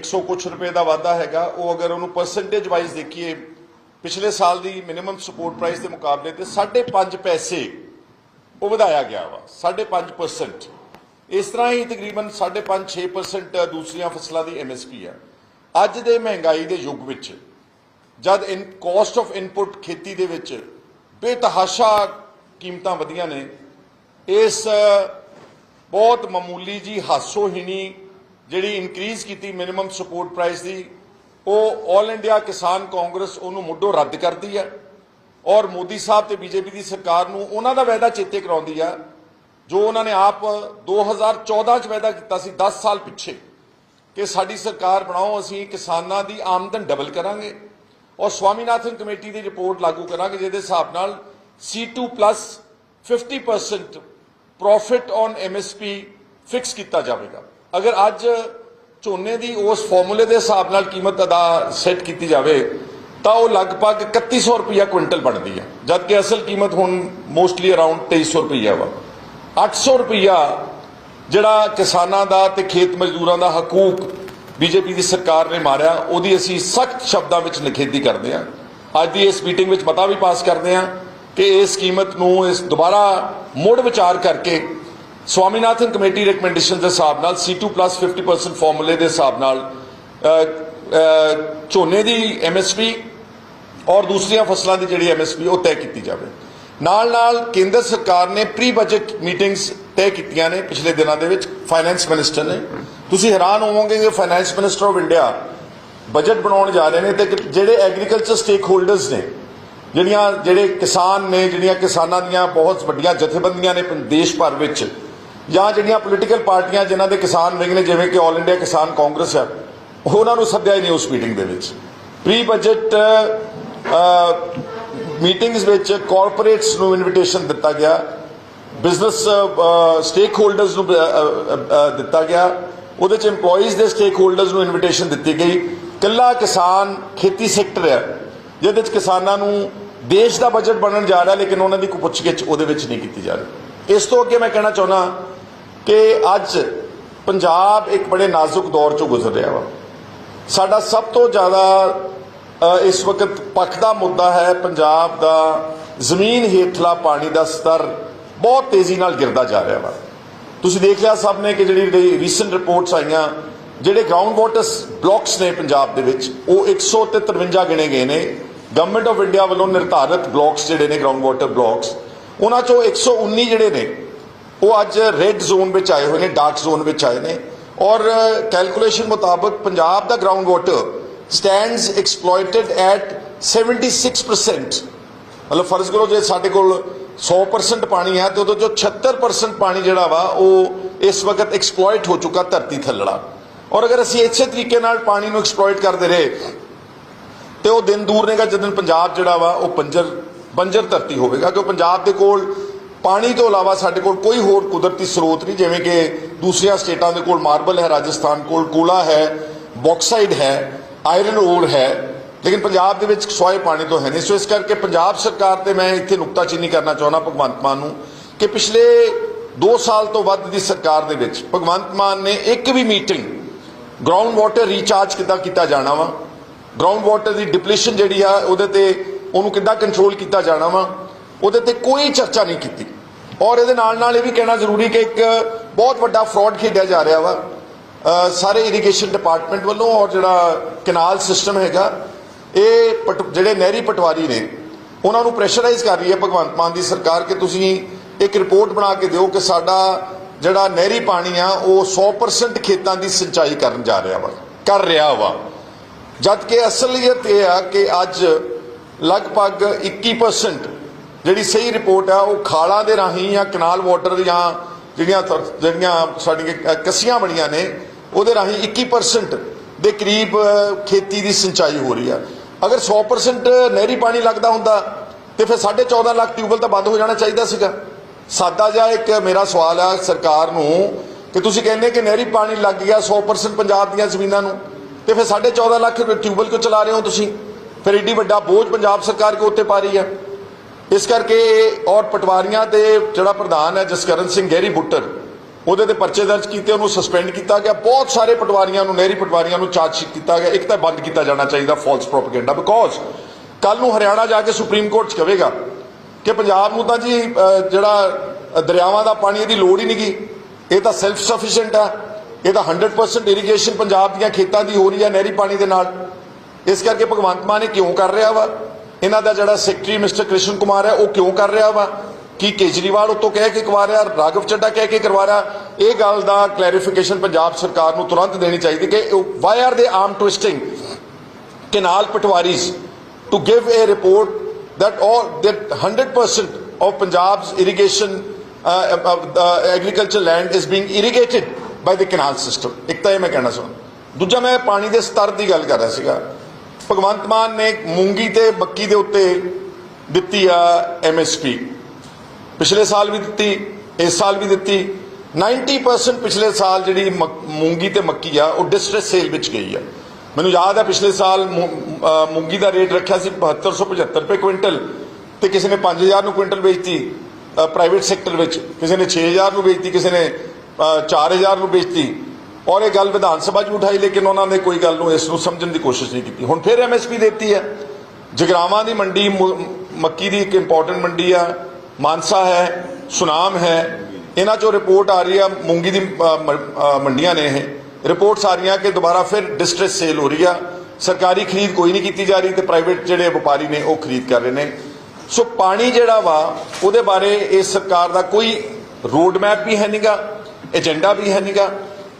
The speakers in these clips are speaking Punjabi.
100 ਕੁਛ ਰੁਪਏ ਦਾ ਵਾਧਾ ਹੈਗਾ। ਉਹ ਅਗਰ ਉਹਨੂੰ ਪਰਸੈਂਟੇਜ ਵਾਈਜ਼ ਦੇਖੀਏ, ਪਿਛਲੇ ਸਾਲ ਦੀ ਮਿਨੀਮਮ ਸਪੋਰਟ ਪ੍ਰਾਈਸ ਦੇ ਮੁਕਾਬਲੇ ਤੇ 5.5 ਪੈਸੇ ਉਹ ਵਧਾਇਆ ਗਿਆ ਵਾ 5.5% ਇਸ ਤਰ੍ਹਾਂ ਹੀ ਤਕਰੀਬਨ 5.5 6% ਦੂਸਰੀਆਂ ਫਸਲਾਂ ਦੀ ਐਮਐਸਪੀ ਆ। ਅੱਜ ਦੇ ਮਹਿੰਗਾਈ ਦੇ ਯੁੱਗ ਵਿੱਚ, ਜਦ ਇਨ ਕੋਸਟ ਆਫ ਇਨਪੁਟ ਖੇਤੀ ਦੇ ਵਿੱਚ ਬੇਤਹਾਸ਼ਾ ਕੀਮਤਾਂ ਵਧੀਆਂ ਨੇ, ਇਸ ਬਹੁਤ ਮਾਮੂਲੀ ਜੀ ਹਾਸੋਹੀਣੀ ਜਿਹੜੀ ਇਨਕਰੀਜ਼ ਕੀਤੀ ਮਿਨੀਮਮ ਸਪੋਰਟ ਪ੍ਰਾਈਸ ਦੀ, ਉਹ ਆਲ ਇੰਡੀਆ ਕਿਸਾਨ ਕਾਂਗਰਸ ਉਹਨੂੰ ਮੁੱਢੋਂ ਰੱਦ ਕਰਦੀ ਹੈ ਔਰ ਮੋਦੀ ਸਾਹਿਬ ਤੇ ਬੀਜੇਪੀ ਦੀ ਸਰਕਾਰ ਨੂੰ ਉਹਨਾਂ ਦਾ ਵਾਅਦਾ ਚੇਤੇ ਕਰਾਉਂਦੀ ਆ, ਜੋ ਉਹਨਾਂ ਨੇ ਆਪ 2014 ਚ ਵਾਅਦਾ ਕੀਤਾ ਸੀ 10 ਸਾਲ ਪਿੱਛੇ ਕਿ ਸਾਡੀ ਸਰਕਾਰ ਬਣਾਓ, ਅਸੀਂ ਕਿਸਾਨਾਂ ਦੀ ਆਮਦਨ ਡਬਲ ਕਰਾਂਗੇ ਔਰ ਸਵਾਮੀਨਾਥਨ ਕਮੇਟੀ ਦੀ ਰਿਪੋਰਟ ਲਾਗੂ ਕਰਾਂਗੇ ਜਿਹਦੇ ਹਿਸਾਬ ਨਾਲ C2 50% profit on MSP fix ਕੀਤਾ ਜਾਵੇਗਾ। ਅਗਰ ਅੱਜ ਝੋਨੇ ਦੀ ਉਸ ਫਾਰਮੂਲੇ ਦੇ ਹਿਸਾਬ ਨਾਲ ਕੀਮਤ ਅਦਾ ਸੈੱਟ ਕੀਤੀ ਜਾਵੇ, ਤਾਂ ਉਹ ਲਗਭਗ 3100 ਰੁਪਇਆ ਕੁਇੰਟਲ ਬਣਦੀ ਹੈ। ਜਦਕਿ ਅਸਲ ਕੀਮਤ ਹੁਣ ਮੋਸਟਲੀ ਅਰਾਊਂਡ 2300 ਰੁਪਇਆ ਵਾ। 800 ਰੁਪਇਆ ਜਿਹੜਾ ਕਿਸਾਨਾਂ ਦਾ ਤੇ ਖੇਤ ਮਜ਼ਦੂਰਾਂ ਦਾ ਹਕੂਕ ਬੀਜੇਪੀ ਦੀ ਸਰਕਾਰ ਨੇ ਮਾਰਿਆ, ਉਹਦੀ ਅਸੀਂ ਸਖਤ ਸ਼ਬਦਾਂ ਵਿੱਚ ਨਿਖੇਧੀ ਕਰਦੇ ਹਾਂ। ਅੱਜ ਦੀ ਇਸ ਮੀਟਿੰਗ ਵਿੱਚ ਮਤਾ ਵੀ ਪਾਸ ਕਰਦੇ ਹਾਂ ਕਿ ਇਸ ਕੀਮਤ ਨੂੰ ਇਸ ਦੁਬਾਰਾ ਮੁੜ ਵਿਚਾਰ ਕਰਕੇ ਸਵਾਮੀਨਾਥਨ ਕਮੇਟੀ ਰეკਮੈਂਡੇਸ਼ਨ ਦੇ ਹਿਸਾਬ ਨਾਲ C2 50% ਫਾਰਮੂਲੇ ਦੇ ਹਿਸਾਬ ਨਾਲ ਅ, ਅ, ਝੋਨੇ ਦੀ MSP ਔਰ ਦੂਸਰੀਆਂ ਫਸਲਾਂ ਦੀ ਜਿਹੜੀ ਐਮਐਸਪੀ ਉਹ ਤੈਅ ਕੀਤੀ ਜਾਵੇ। ਨਾਲ ਨਾਲ ਕੇਂਦਰ ਸਰਕਾਰ ਨੇ ਪ੍ਰੀ ਬਜਟ ਮੀਟਿੰਗਸ ਤੈਅ ਕੀਤੀਆਂ ਨੇ ਪਿਛਲੇ ਦਿਨਾਂ ਦੇ ਵਿੱਚ ਫਾਈਨੈਂਸ ਮਿਨਿਸਟਰ ਨੇ। ਤੁਸੀਂ ਹੈਰਾਨ ਹੋਵੋਗੇ ਕਿ finance minister of India budget ਬਣਾਉਣ ਜਾ ਰਹੇ ਨੇ ਤੇ ਜਿਹੜੇ ਐਗਰੀਕਲਚਰ ਸਟੇਕ ਹੋਲਡਰਸ ਨੇ ਜਿਹੜੀਆਂ ਜਿਹੜੇ ਕਿਸਾਨ ਨੇ ਜਿਹੜੀਆਂ ਕਿਸਾਨਾਂ ਦੀਆਂ ਬਹੁਤ ਵੱਡੀਆਂ ਜਥੇਬੰਦੀਆਂ ਨੇ ਦੇਸ਼ ਭਰ ਵਿੱਚ ਜਾਂ ਜਿਹੜੀਆਂ ਪੋਲੀਟੀਕਲ ਪਾਰਟੀਆਂ ਜਿਨ੍ਹਾਂ ਦੇ ਕਿਸਾਨ ਵਿੰਗ ਨੇ, ਜਿਵੇਂ ਕਿ ਆਲ ਇੰਡੀਆ ਕਿਸਾਨ ਕਾਂਗਰਸ ਹੈ, ਉਹਨਾਂ ਨੂੰ ਸੱਦਿਆ ਹੀ ਨਹੀਂ ਉਸ ਮੀਟਿੰਗ ਦੇ ਵਿੱਚ। ਪ੍ਰੀ ਬਜਟ ਮੀਟਿੰਗਸ ਵਿੱਚ ਕਾਰਪੋਰੇਟਸ ਨੂੰ ਇਨਵੀਟੇਸ਼ਨ ਦਿੱਤਾ ਗਿਆ ਬਿਜ਼ਨਸ ਸਟੇਕ ਹੋਲਡਰਸ ਨੂੰ ਦਿੱਤਾ ਗਿਆ, ਉਹਦੇ ਚ EMPLOYEES ਦੇ ਸਟੇਕ ਹੋਲਡਰਸ ਨੂੰ ਇਨਵੀਟੇਸ਼ਨ ਦਿੱਤੀ ਗਈ। ਕੱਲਾ ਕਿਸਾਨ ਖੇਤੀ ਸੈਕਟਰ ਹੈ, ਜਿਹਦੇ ਚ ਕਿਸਾਨਾਂ ਨੂੰ ਦੇਸ਼ ਦਾ ਬਜਟ ਬਣਨ ਜਾ ਰਿਹਾ, ਲੇਕਿਨ ਉਹਨਾਂ ਦੀ ਕੋਈ ਪੁੱਛਗਿੱਛ ਉਹਦੇ ਵਿੱਚ ਨਹੀਂ ਕੀਤੀ ਜਾ ਰਹੀ। ਇਸ ਤੋਂ ਅੱਗੇ ਮੈਂ ਕਹਿਣਾ ਚਾਹੁੰਦਾ ਕਿ ਅੱਜ ਪੰਜਾਬ ਇੱਕ ਬੜੇ ਨਾਜ਼ੁਕ ਦੌਰ ਚੋਂ ਗੁਜ਼ਰ ਰਿਹਾ ਵਾ। ਸਾਡਾ ਸਭ ਤੋਂ ਜ਼ਿਆਦਾ ਇਸ ਵਕਤ ਪੱਖ ਦਾ ਮੁੱਦਾ ਹੈ ਪੰਜਾਬ ਦਾ ਜ਼ਮੀਨ ਹੇਠਲਾ ਪਾਣੀ ਦਾ ਸਤਰ ਬਹੁਤ ਤੇਜ਼ੀ ਨਾਲ ਗਿਰਦਾ ਜਾ ਰਿਹਾ ਵਾ। ਤੁਸੀਂ ਦੇਖ ਲਿਆ ਸਭ ਨੇ ਕਿ ਜਿਹੜੀ ਰੀਸੈਂਟ ਰਿਪੋਰਟਸ ਆਈਆਂ, ਜਿਹੜੇ ਗਰਾਊਂਡ ਵਾਟਰ ਬਲਾਕਸ ਨੇ ਪੰਜਾਬ ਦੇ ਵਿੱਚ, ਉਹ 153 ਗਿਣੇ ਗਏ ਨੇ। ਗਵਰਨਮੈਂਟ ਆਫ ਇੰਡੀਆ ਵੱਲੋਂ ਨਿਰਧਾਰਿਤ ਬਲਾਕਸ ਜਿਹੜੇ ਨੇ ਗਰਾਊਂਡ ਵਾਟਰ ਬਲਾਕਸ ਉਹਨਾਂ ਚੋਂ 119 ਜਿਹੜੇ ਨੇ ਉਹ ਅੱਜ ਰੈੱਡ ਜ਼ੋਨ ਵਿੱਚ ਆਏ ਹੋਏ ਨੇ ਡਾਰਕ ਜ਼ੋਨ ਵਿੱਚ ਆਏ ਨੇ। ਔਰ ਕੈਲਕੂਲੇਸ਼ਨ ਮੁਤਾਬਕ ਪੰਜਾਬ ਦਾ ground water stands exploited at 76% ਮਤਲਬ ਫਰਜ਼ ਕਰੋ ਜੇ ਸਾਡੇ ਕੋਲ 100% ਪਾਣੀ ਹੈ, ਤੇ ਉਹਦੇ ਚੋਂ 76% ਪਾਣੀ ਜਿਹੜਾ ਵਾ, ਉਹ ਇਸ ਵਕਤ ਐਕਸਪਲੋਇਟ ਹੋ ਚੁੱਕਾ ਧਰਤੀ ਥੱਲੜਾ। ਔਰ ਅਗਰ ਅਸੀਂ ਇਸੇ ਤਰੀਕੇ ਨਾਲ ਪਾਣੀ ਨੂੰ ਐਕਸਪਲੋਇਟ ਕਰਦੇ ਰਹੇ, ਤੇ ਉਹ ਦਿਨ ਦੂਰ ਨੇਗਾ ਜਦੋਂ ਪੰਜਾਬ ਜਿਹੜਾ ਵਾ, ਉਹ ਪੰਜਰ ਬੰਜਰ ਧਰਤੀ ਹੋਵੇਗਾ ਕਿਉਂ ਪੰਜਾਬ ਦੇ ਕੋਲ ਪਾਣੀ ਤੋਂ ਇਲਾਵਾ ਸਾਡੇ ਕੋਲ ਕੋਈ ਹੋਰ ਕੁਦਰਤੀ ਸਰੋਤ ਨਹੀਂ, ਜਿਵੇਂ ਕਿ ਦੂਸਰੀਆਂ ਸਟੇਟਾਂ ਦੇ ਕੋਲ ਮਾਰਬਲ ਹੈ, ਰਾਜਸਥਾਨ ਕੋਲ ਕੋਲਾ ਹੈ, ਬੌਕਸਾਈਡ ਹੈ, ਆਇਰਨ ਓਰ ਹੈ, ਲੇਕਿਨ ਪੰਜਾਬ ਦੇ ਵਿੱਚ ਸੋਏ ਪਾਣੀ ਤੋਂ ਹੈ ਨਹੀਂ। ਸੋ ਇਸ ਕਰਕੇ ਪੰਜਾਬ ਸਰਕਾਰ ਤੇ ਮੈਂ ਇੱਥੇ ਨੁਕਤਾਚੀਨੀ ਕਰਨਾ ਚਾਹੁੰਦਾ ਭਗਵੰਤ ਮਾਨ ਨੂੰ ਕਿ ਪਿਛਲੇ 2 ਸਾਲ ਤੋਂ ਵੱਧ ਦੀ ਸਰਕਾਰ ਦੇ ਵਿੱਚ ਭਗਵੰਤ ਮਾਨ ਨੇ ਇੱਕ ਵੀ ਮੀਟਿੰਗ ਗਰਾਊਂਡ ਵਾਟਰ ਰੀਚਾਰਜ ਕਿੱਦਾਂ ਕੀਤਾ ਜਾਣਾ ਵਾ? ਗਰਾਊਂਡ ਵਾਟਰ ਦੀ ਡਿਪਲੀਸ਼ਨ ਜਿਹੜੀ ਆ, ਉਹਦੇ ਤੇ ਉਹਨੂੰ ਕਿੱਦਾਂ ਕੰਟਰੋਲ ਕੀਤਾ ਜਾਣਾ ਵਾ? ਉਹਦੇ ਤੇ ਕੋਈ ਚਰਚਾ ਨਹੀਂ ਕੀਤੀ। ਔਰ ਇਹਦੇ ਨਾਲ ਨਾਲ ਇਹ ਵੀ ਕਹਿਣਾ ਜ਼ਰੂਰੀ ਕਿ ਇੱਕ ਬਹੁਤ ਵੱਡਾ ਫਰਾਡ ਖੇਡਿਆ ਜਾ ਰਿਹਾ ਵਾ। ਸਾਰੇ ਇਰੀਗੇਸ਼ਨ ਡਿਪਾਰਟਮੈਂਟ ਵੱਲੋਂ ਔਰ ਜਿਹੜਾ ਕਨਾਲ ਸਿਸਟਮ ਹੈਗਾ, ਇਹ ਪਟ- ਜਿਹੜੇ ਨਹਿਰੀ ਪਟਵਾਰੀ ਨੇ, ਉਹਨਾਂ ਨੂੰ ਪ੍ਰੈਸ਼ਰਾਈਜ਼ ਕਰ ਰਹੀ ਹੈ ਭਗਵੰਤ ਮਾਨ ਦੀ ਸਰਕਾਰ ਕਿ ਤੁਸੀਂ ਇੱਕ ਰਿਪੋਰਟ ਬਣਾ ਕੇ ਦਿਓ ਕਿ ਸਾਡਾ ਜਿਹੜਾ ਨਹਿਰੀ ਪਾਣੀ ਆ, ਉਹ 100% ਖੇਤਾਂ ਦੀ ਸਿੰਚਾਈ ਕਰਨ ਜਾ ਰਿਹਾ ਵਾ, ਕਰ ਰਿਹਾ ਵਾ। ਜਦ ਕਿ ਅਸਲੀਅਤ ਇਹ ਆ ਕਿ ਅੱਜ ਲਗਭਗ 21% ਜਿਹੜੀ ਸਹੀ ਰਿਪੋਰਟ ਆ, ਉਹ ਖਾਲਾਂ ਦੇ ਰਾਹੀਂ ਜਾਂ ਕਨਾਲ ਵਾਟਰ ਜਾਂ ਜਿਹੜੀਆਂ ਜਿਹੜੀਆਂ ਸਾਡੀਆਂ ਕ- ਕੱਸੀਆਂ ਬਣੀਆਂ ਨੇ, ਉਹਦੇ ਰਾਹੀਂ 21% ਦੇ ਕਰੀਬ ਖੇਤੀ ਦੀ ਸਿੰਚਾਈ ਹੋ ਰਹੀ ਆ। ਅਗਰ 100% ਨਹਿਰੀ ਪਾਣੀ ਲੱਗਦਾ ਹੁੰਦਾ, ਤੇ ਫਿਰ 14.5 ਲੱਖ ਟਿਊਬਲ ਤਾਂ ਬੰਦ ਹੋ ਜਾਣਾ ਚਾਹੀਦਾ ਸੀਗਾ। ਸਾਦਾ ਜਿਹਾ ਇੱਕ ਮੇਰਾ ਸਵਾਲ ਆ ਸਰਕਾਰ ਨੂੰ, ਕਿ ਤੁਸੀਂ ਕਹਿੰਦੇ ਕਿ ਨਹਿਰੀ ਪਾਣੀ ਲੱਗ ਗਿਆ 100% ਪੰਜਾਬ ਦੀਆਂ ਜ਼ਮੀਨਾਂ ਨੂੰ, ਤੇ ਫਿਰ 14.5 ਲੱਖ ਟਿਊਬਲ ਕਿਉਂ ਚਲਾ ਰਹੇ ਹੋ ਤੁਸੀਂ? ਫਿਰ ਏਡੀ ਵੱਡਾ ਬੋਝ ਪੰਜਾਬ ਸਰਕਾਰ ਕੋ ਉੱਤੇ ਪਾ ਰਹੀ ਹੈ ਇਸ ਕਰਕੇ ਔਰ ਪਟਵਾਰੀਆਂ ਦੇ ਜਿਹੜਾ ਪ੍ਰਧਾਨ ਹੈ ਜਸਕਰਨ ਸਿੰਘ ਗਹਿਰੀ ਬੁੱਟਰ, ਉਹਦੇ ਤੇ ਪਰਚੇ ਦਰਜ ਕੀਤੇ, ਉਹਨੂੰ ਸਸਪੈਂਡ ਕੀਤਾ ਗਿਆ। ਬਹੁਤ ਸਾਰੇ ਪਟਵਾਰੀਆਂ ਨੂੰ, ਨਹਿਰੀ ਪਟਵਾਰੀਆਂ ਨੂੰ ਚਾਰਜ ਸ਼ੀਟ ਕੀਤਾ ਗਿਆ। ਇੱਕ ਤਾਂ ਬੰਦ ਕੀਤਾ ਜਾਣਾ ਚਾਹੀਦਾ ਫਾਲਸ ਪ੍ਰੋਪਗੈਂਡਾ ਬਿਕੋਜ਼ ਕੱਲ ਨੂੰ ਹਰਿਆਣਾ ਜਾ ਕੇ ਸੁਪਰੀਮ ਕੋਰਟ 'ਚ ਕਹੇਗਾ ਕਿ ਪੰਜਾਬ ਨੂੰ ਤਾਂ ਜੀ ਜਿਹੜਾ ਦਰਿਆਵਾਂ ਦਾ ਪਾਣੀ ਇਹਦੀ ਲੋੜ ਹੀ ਨਹੀਂ ਗੀ। ਇਹ ਤਾਂ ਸੈਲਫ ਸਫੀਸ਼ੀਐਂਟ ਆ। ਇਹ ਤਾਂ 100% ਇਰੀਗੇਸ਼ਨ ਪੰਜਾਬ ਦੀਆਂ ਖੇਤਾਂ ਦੀ ਹੋ ਰਹੀ ਹੈ ਨਹਿਰੀ ਪਾਣੀ ਦੇ ਨਾਲ। ਇਸ ਕਰਕੇ ਭਗਵੰਤ ਮਾਨ ਇਹ ਕਿਉਂ ਕਰ ਰਿਹਾ ਵਾ? ਇਹਨਾਂ ਦਾ ਜਿਹੜਾ ਸੈਕਟਰੀ ਮਿਸਟਰ ਕ੍ਰਿਸ਼ਨ ਕੁਮਾਰ ਹੈ ਉਹ ਕਿਉਂ ਕਰ ਰਿਹਾ ਵਾ? ਕੀ ਕੇਜਰੀਵਾਲ ਉਤੋਂ ਕਹਿ ਕੇ ਕਰਵਾ ਰਿਹਾ? ਰਾਘਵ ਚੱਡਾ ਕਹਿ ਕੇ ਕਰਵਾ ਰਿਹਾ? ਇਹ ਗੱਲ ਦਾ ਕਲੈਰੀਫਿਕੇਸ਼ਨ ਪੰਜਾਬ ਸਰਕਾਰ ਨੂੰ ਤੁਰੰਤ ਦੇਣੀ ਚਾਹੀਦੀ ਕਿ why are they arm twisting canal patwaris to give a report that all that 100% of Punjab's irrigation uh, uh, uh, uh agricultural land is being irrigated by the canal system. ਇੱਕ ਤਾਂ ਇਹ ਮੈਂ ਕਹਿਣਾ ਚਾਹੁੰਦਾ। ਦੂਜਾ ਮੈਂ ਪਾਣੀ ਦੇ ਸਤਰ ਦੀ ਗੱਲ ਕਰ ਰਿਹਾ ਸੀਗਾ। ਭਗਵੰਤ ਮਾਨ ਨੇ ਮੂੰਗੀ ਤੇ ਮੱਕੀ ਦੇ ਉੱਤੇ ਦਿੱਤੀ ਆ ਐਮਐਸਪੀ ਪਿਛਲੇ ਸਾਲ ਵੀ ਦਿੱਤੀ ਇਸ ਸਾਲ ਵੀ ਦਿੱਤੀ। 90% ਪਿਛਲੇ ਸਾਲ ਜਿਹੜੀ ਮਕ- ਮੂੰਗੀ ਤੇ ਮੱਕੀ ਆ ਉਹ ਡਿਸਟ੍ਰੈਸ ਸੇਲ ਵਿੱਚ ਗਈ ਆ। ਮੈਨੂੰ ਯਾਦ ਆ ਪਿਛਲੇ ਸਾਲ ਮੂ- ਮੂੰਗੀ ਦਾ ਰੇਟ ਰੱਖਿਆ ਸੀ 7275 ਰੁਪਏ ਕੁਇੰਟਲ ਤੇ ਕਿਸੇ ਨੇ 5000 ਨੂੰ ਕੁਇੰਟਲ ਵੇਚਤੀ ਪ੍ਰਾਈਵੇਟ ਸੈਕਟਰ ਵਿੱਚ। ਕਿਸੇ ਨੇ 6000 ਨੂੰ ਵੇਚਤੀ ਕਿਸੇ ਨੇ ਅਹ, 4000 ਨੂੰ ਵੇਚਤੀ। ਔਰ ਇਹ ਗੱਲ ਵਿਧਾਨ ਸਭਾ 'ਚ ਉਠਾਈ, ਲੇਕਿਨ ਉਹਨਾਂ ਨੇ ਕੋਈ ਗੱਲ ਨੂੰ ਇਸ ਨੂੰ ਸਮਝਣ ਦੀ ਕੋਸ਼ਿਸ਼ ਨਹੀਂ ਕੀਤੀ। ਹੁਣ ਫਿਰ ਐਮਐਸਪੀ ਦਿੱਤੀ ਹੈ। ਜਗਰਾਵਾਂ ਦੀ ਮੰਡੀ ਮੁ- ਮੱਕੀ ਦੀ ਇੱਕ ਇੰਪੋਰਟੈਂਟ ਮੰਡੀ ਆ। ਮਾਨਸਾ ਹੈ, ਸੁਨਾਮ ਹੈ। ਇਹਨਾਂ ਚੋਂ ਰਿਪੋਰਟ ਆ ਰਹੀ ਆ, ਮੂੰਗੀ ਦੀ ਮੰਡੀਆਂ ਨੇ ਇਹ। ਰਿਪੋਰਟਸ ਆ ਰਹੀਆਂ ਕਿ ਦੁਬਾਰਾ ਫਿਰ ਡਿਸਟ੍ਰੈਸ ਸੇਲ ਹੋ ਰਹੀ ਆ। ਸਰਕਾਰੀ ਖਰੀਦ ਕੋਈ ਨਹੀਂ ਕੀਤੀ ਜਾ ਰਹੀ ਤੇ ਪ੍ਰਾਈਵੇਟ ਜਿਹੜੇ ਵਪਾਰੀ ਨੇ ਉਹ ਖਰੀਦ ਕਰ ਰਹੇ ਨੇ। ਸੋ ਪਾਣੀ ਜਿਹੜਾ ਵਾ, ਉਹਦੇ ਬਾਰੇ ਇਸ ਸਰਕਾਰ ਦਾ ਕੋਈ ਰੋਡ ਮੈਪ ਵੀ ਹੈ ਨਹੀਂਗਾ ਏਜੰਡਾ ਵੀ ਹੈ ਨਹੀਂਗਾ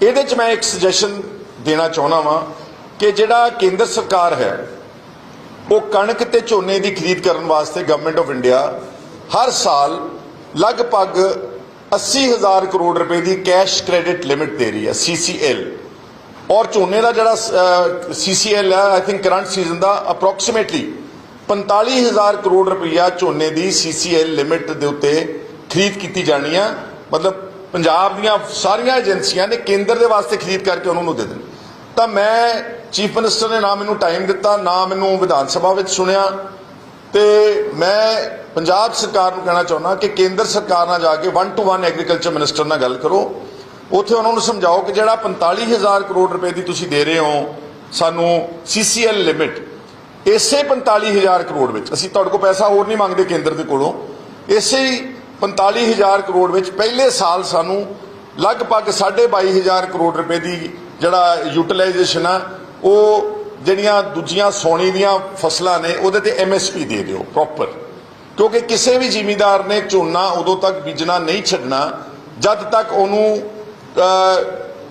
ਇਹਦੇ ਚ ਮੈਂ ਇੱਕ ਸੁਜੈਸ਼ਨ ਦੇਣਾ ਚਾਹੁੰਦਾ ਵਾਂ ਕਿ ਜਿਹੜਾ ਕੇਂਦਰ ਸਰਕਾਰ ਹੈ, ਉਹ ਕਣਕ ਤੇ ਝੋਨੇ ਦੀ ਖਰੀਦ ਕਰਨ ਵਾਸਤੇ ਗਵਰਨਮੈਂਟ ਆਫ ਇੰਡੀਆ ਹਰ ਸਾਲ ਲਗਭਗ 80000 ਕਰੋੜ ਰੁਪਏ ਦੀ ਕੈਸ਼ ਕ੍ਰੈਡਿਟ ਲਿਮਿਟ ਦੇ ਰਹੀ ਹੈ CCL ਔਰ ਝੋਨੇ ਦਾ ਜਿਹੜਾ CCL ਹੈ ਆਈ ਥਿੰਕ ਕਰੰਟ ਸੀਜ਼ਨ ਦਾ ਅਪਰੋਕਸੀਮੇਟਲੀ 45000 ਕਰੋੜ ਰੁਪਈਆ ਝੋਨੇ ਦੀ CCL ਲਿਮਿਟ ਦੇ ਉੱਤੇ ਖਰੀਦ ਕੀਤੀ ਜਾਣੀ ਆ ਮਤਲਬ ਪੰਜਾਬ ਦੀਆਂ ਸਾਰੀਆਂ ਏਜੰਸੀਆਂ ਨੇ ਕੇਂਦਰ ਦੇ ਵਾਸਤੇ ਖਰੀਦ ਕਰਕੇ ਉਹਨਾਂ ਨੂੰ ਦੇ ਦੇਣੀ ਤਾਂ ਮੈਂ ਚੀਫ ਮਿਨਿਸਟਰ ਨੇ ਨਾ ਮੈਨੂੰ ਟਾਈਮ ਦਿੱਤਾ, ਨਾ ਮੈਨੂੰ ਵਿਧਾਨ ਸਭਾ ਵਿੱਚ ਸੁਣਿਆ। ਤੇ ਮੈਂ ਪੰਜਾਬ ਸਰਕਾਰ ਨੂੰ ਕਹਿਣਾ ਚਾਹੁੰਦਾ ਕਿ ਕੇਂਦਰ ਸਰਕਾਰ ਨਾਲ ਜਾ ਕੇ 1 ਟੂ 1 ਐਗਰੀਕਲਚਰ ਮਿਨਿਸਟਰ ਨਾਲ ਗੱਲ ਕਰੋ। ਉੱਥੇ ਉਹਨਾਂ ਨੂੰ ਸਮਝਾਓ ਕਿ ਜਿਹੜਾ 45000 ਕਰੋੜ ਰੁਪਏ ਦੀ ਤੁਸੀਂ ਦੇ ਰਹੇ ਹੋ, ਸਾਨੂੰ CCL ਲਿਮਿਟ ਇਸੇ 45000 ਕਰੋੜ ਵਿੱਚ, ਅਸੀਂ ਤੁਹਾਡੇ ਕੋਲ ਪੈਸਾ ਹੋਰ ਨਹੀਂ ਮੰਗਦੇ ਕੇਂਦਰ ਦੇ ਕੋਲੋਂ, ਇਸੇ 45000 ਕਰੋੜ ਵਿੱਚ ਪਹਿਲੇ ਸਾਲ ਸਾਨੂੰ ਲਗਭਗ 22500 ਕਰੋੜ ਰੁਪਏ ਦੀ ਜਿਹੜਾ ਯੂਟਿਲਾਈਜੇਸ਼ਨ ਆ, ਉਹ ਜਿਹੜੀਆਂ ਦੂਜੀਆਂ ਸੋਨੀ ਦੀਆਂ ਫਸਲਾਂ ਨੇ, ਉਹਦੇ ਤੇ ਐਮਐਸਪੀ ਦੇ ਦਿਓ ਪ੍ਰੋਪਰ ਕਿਉਂਕਿ ਕਿਸੇ ਵੀ ਜ਼ਿਮੀਂਦਾਰ ਨੇ ਝੋਨਾ ਉਦੋਂ ਤੱਕ ਬੀਜਣਾ ਨਹੀਂ ਛੱਡਣਾ, ਜਦ ਤੱਕ ਉਹਨੂੰ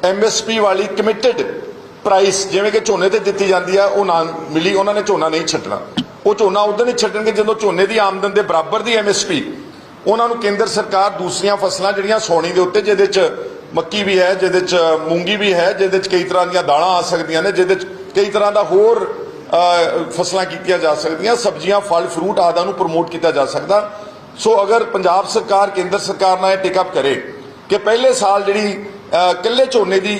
ਐਮਐਸਪੀ ਵਾਲੀ ਕਮਿਟਡ ਪ੍ਰਾਈਸ ਜਿਵੇਂ ਕਿ ਝੋਨੇ ਤੇ ਦਿੱਤੀ ਜਾਂਦੀ ਆ, ਉਹ ਨਾ ਮਿਲੀ, ਉਹਨਾਂ ਨੇ ਝੋਨਾ ਨਹੀਂ ਛੱਡਣਾ। ਉਹ ਝੋਨਾ ਉਦੋਂ ਨਹੀਂ ਛੱਡਣਗੇ ਜਦੋਂ ਝੋਨੇ ਦੀ ਆਮਦਨ ਦੇ ਬਰਾਬਰ ਦੀ ਐਮਐਸਪੀ ਉਹਨਾਂ ਨੂੰ ਕੇਂਦਰ ਸਰਕਾਰ ਦੂਸਰੀਆਂ ਫਸਲਾਂ ਜਿਹੜੀਆਂ ਸੋਣੀ ਦੇ ਉੱਤੇ ਜਿਹਦੇ ਚ ਮੱਕੀ ਵੀ ਹੈ ਜਿਹਦੇ ਚ ਮੂੰਗੀ ਵੀ ਹੈ ਜਿਹਦੇ ਚ ਕਈ ਤਰ੍ਹਾਂ ਦੀਆਂ ਦਾਲਾਂ ਆ ਸਕਦੀਆਂ ਨੇ ਜਿਹਦੇ ਚ ਕਈ ਤਰ੍ਹਾਂ ਦਾ ਹੋਰ ਫਸਲਾਂ ਕੀਤੀਆਂ ਜਾ ਸਕਦੀਆਂ ਸਬਜ਼ੀਆਂ ਫਲ ਫਰੂਟ ਆਦਿ ਨੂੰ ਪ੍ਰਮੋਟ ਕੀਤਾ ਜਾ ਸਕਦਾ। ਸੋ ਅਗਰ ਪੰਜਾਬ ਸਰਕਾਰ ਕੇਂਦਰ ਸਰਕਾਰ ਨਾਲ ਇਹ ਟੇਕਅਪ ਕਰੇ ਕਿ ਪਹਿਲੇ ਸਾਲ ਜਿਹੜੀ ਅ, ਇਕੱਲੇ ਝੋਨੇ ਦੀ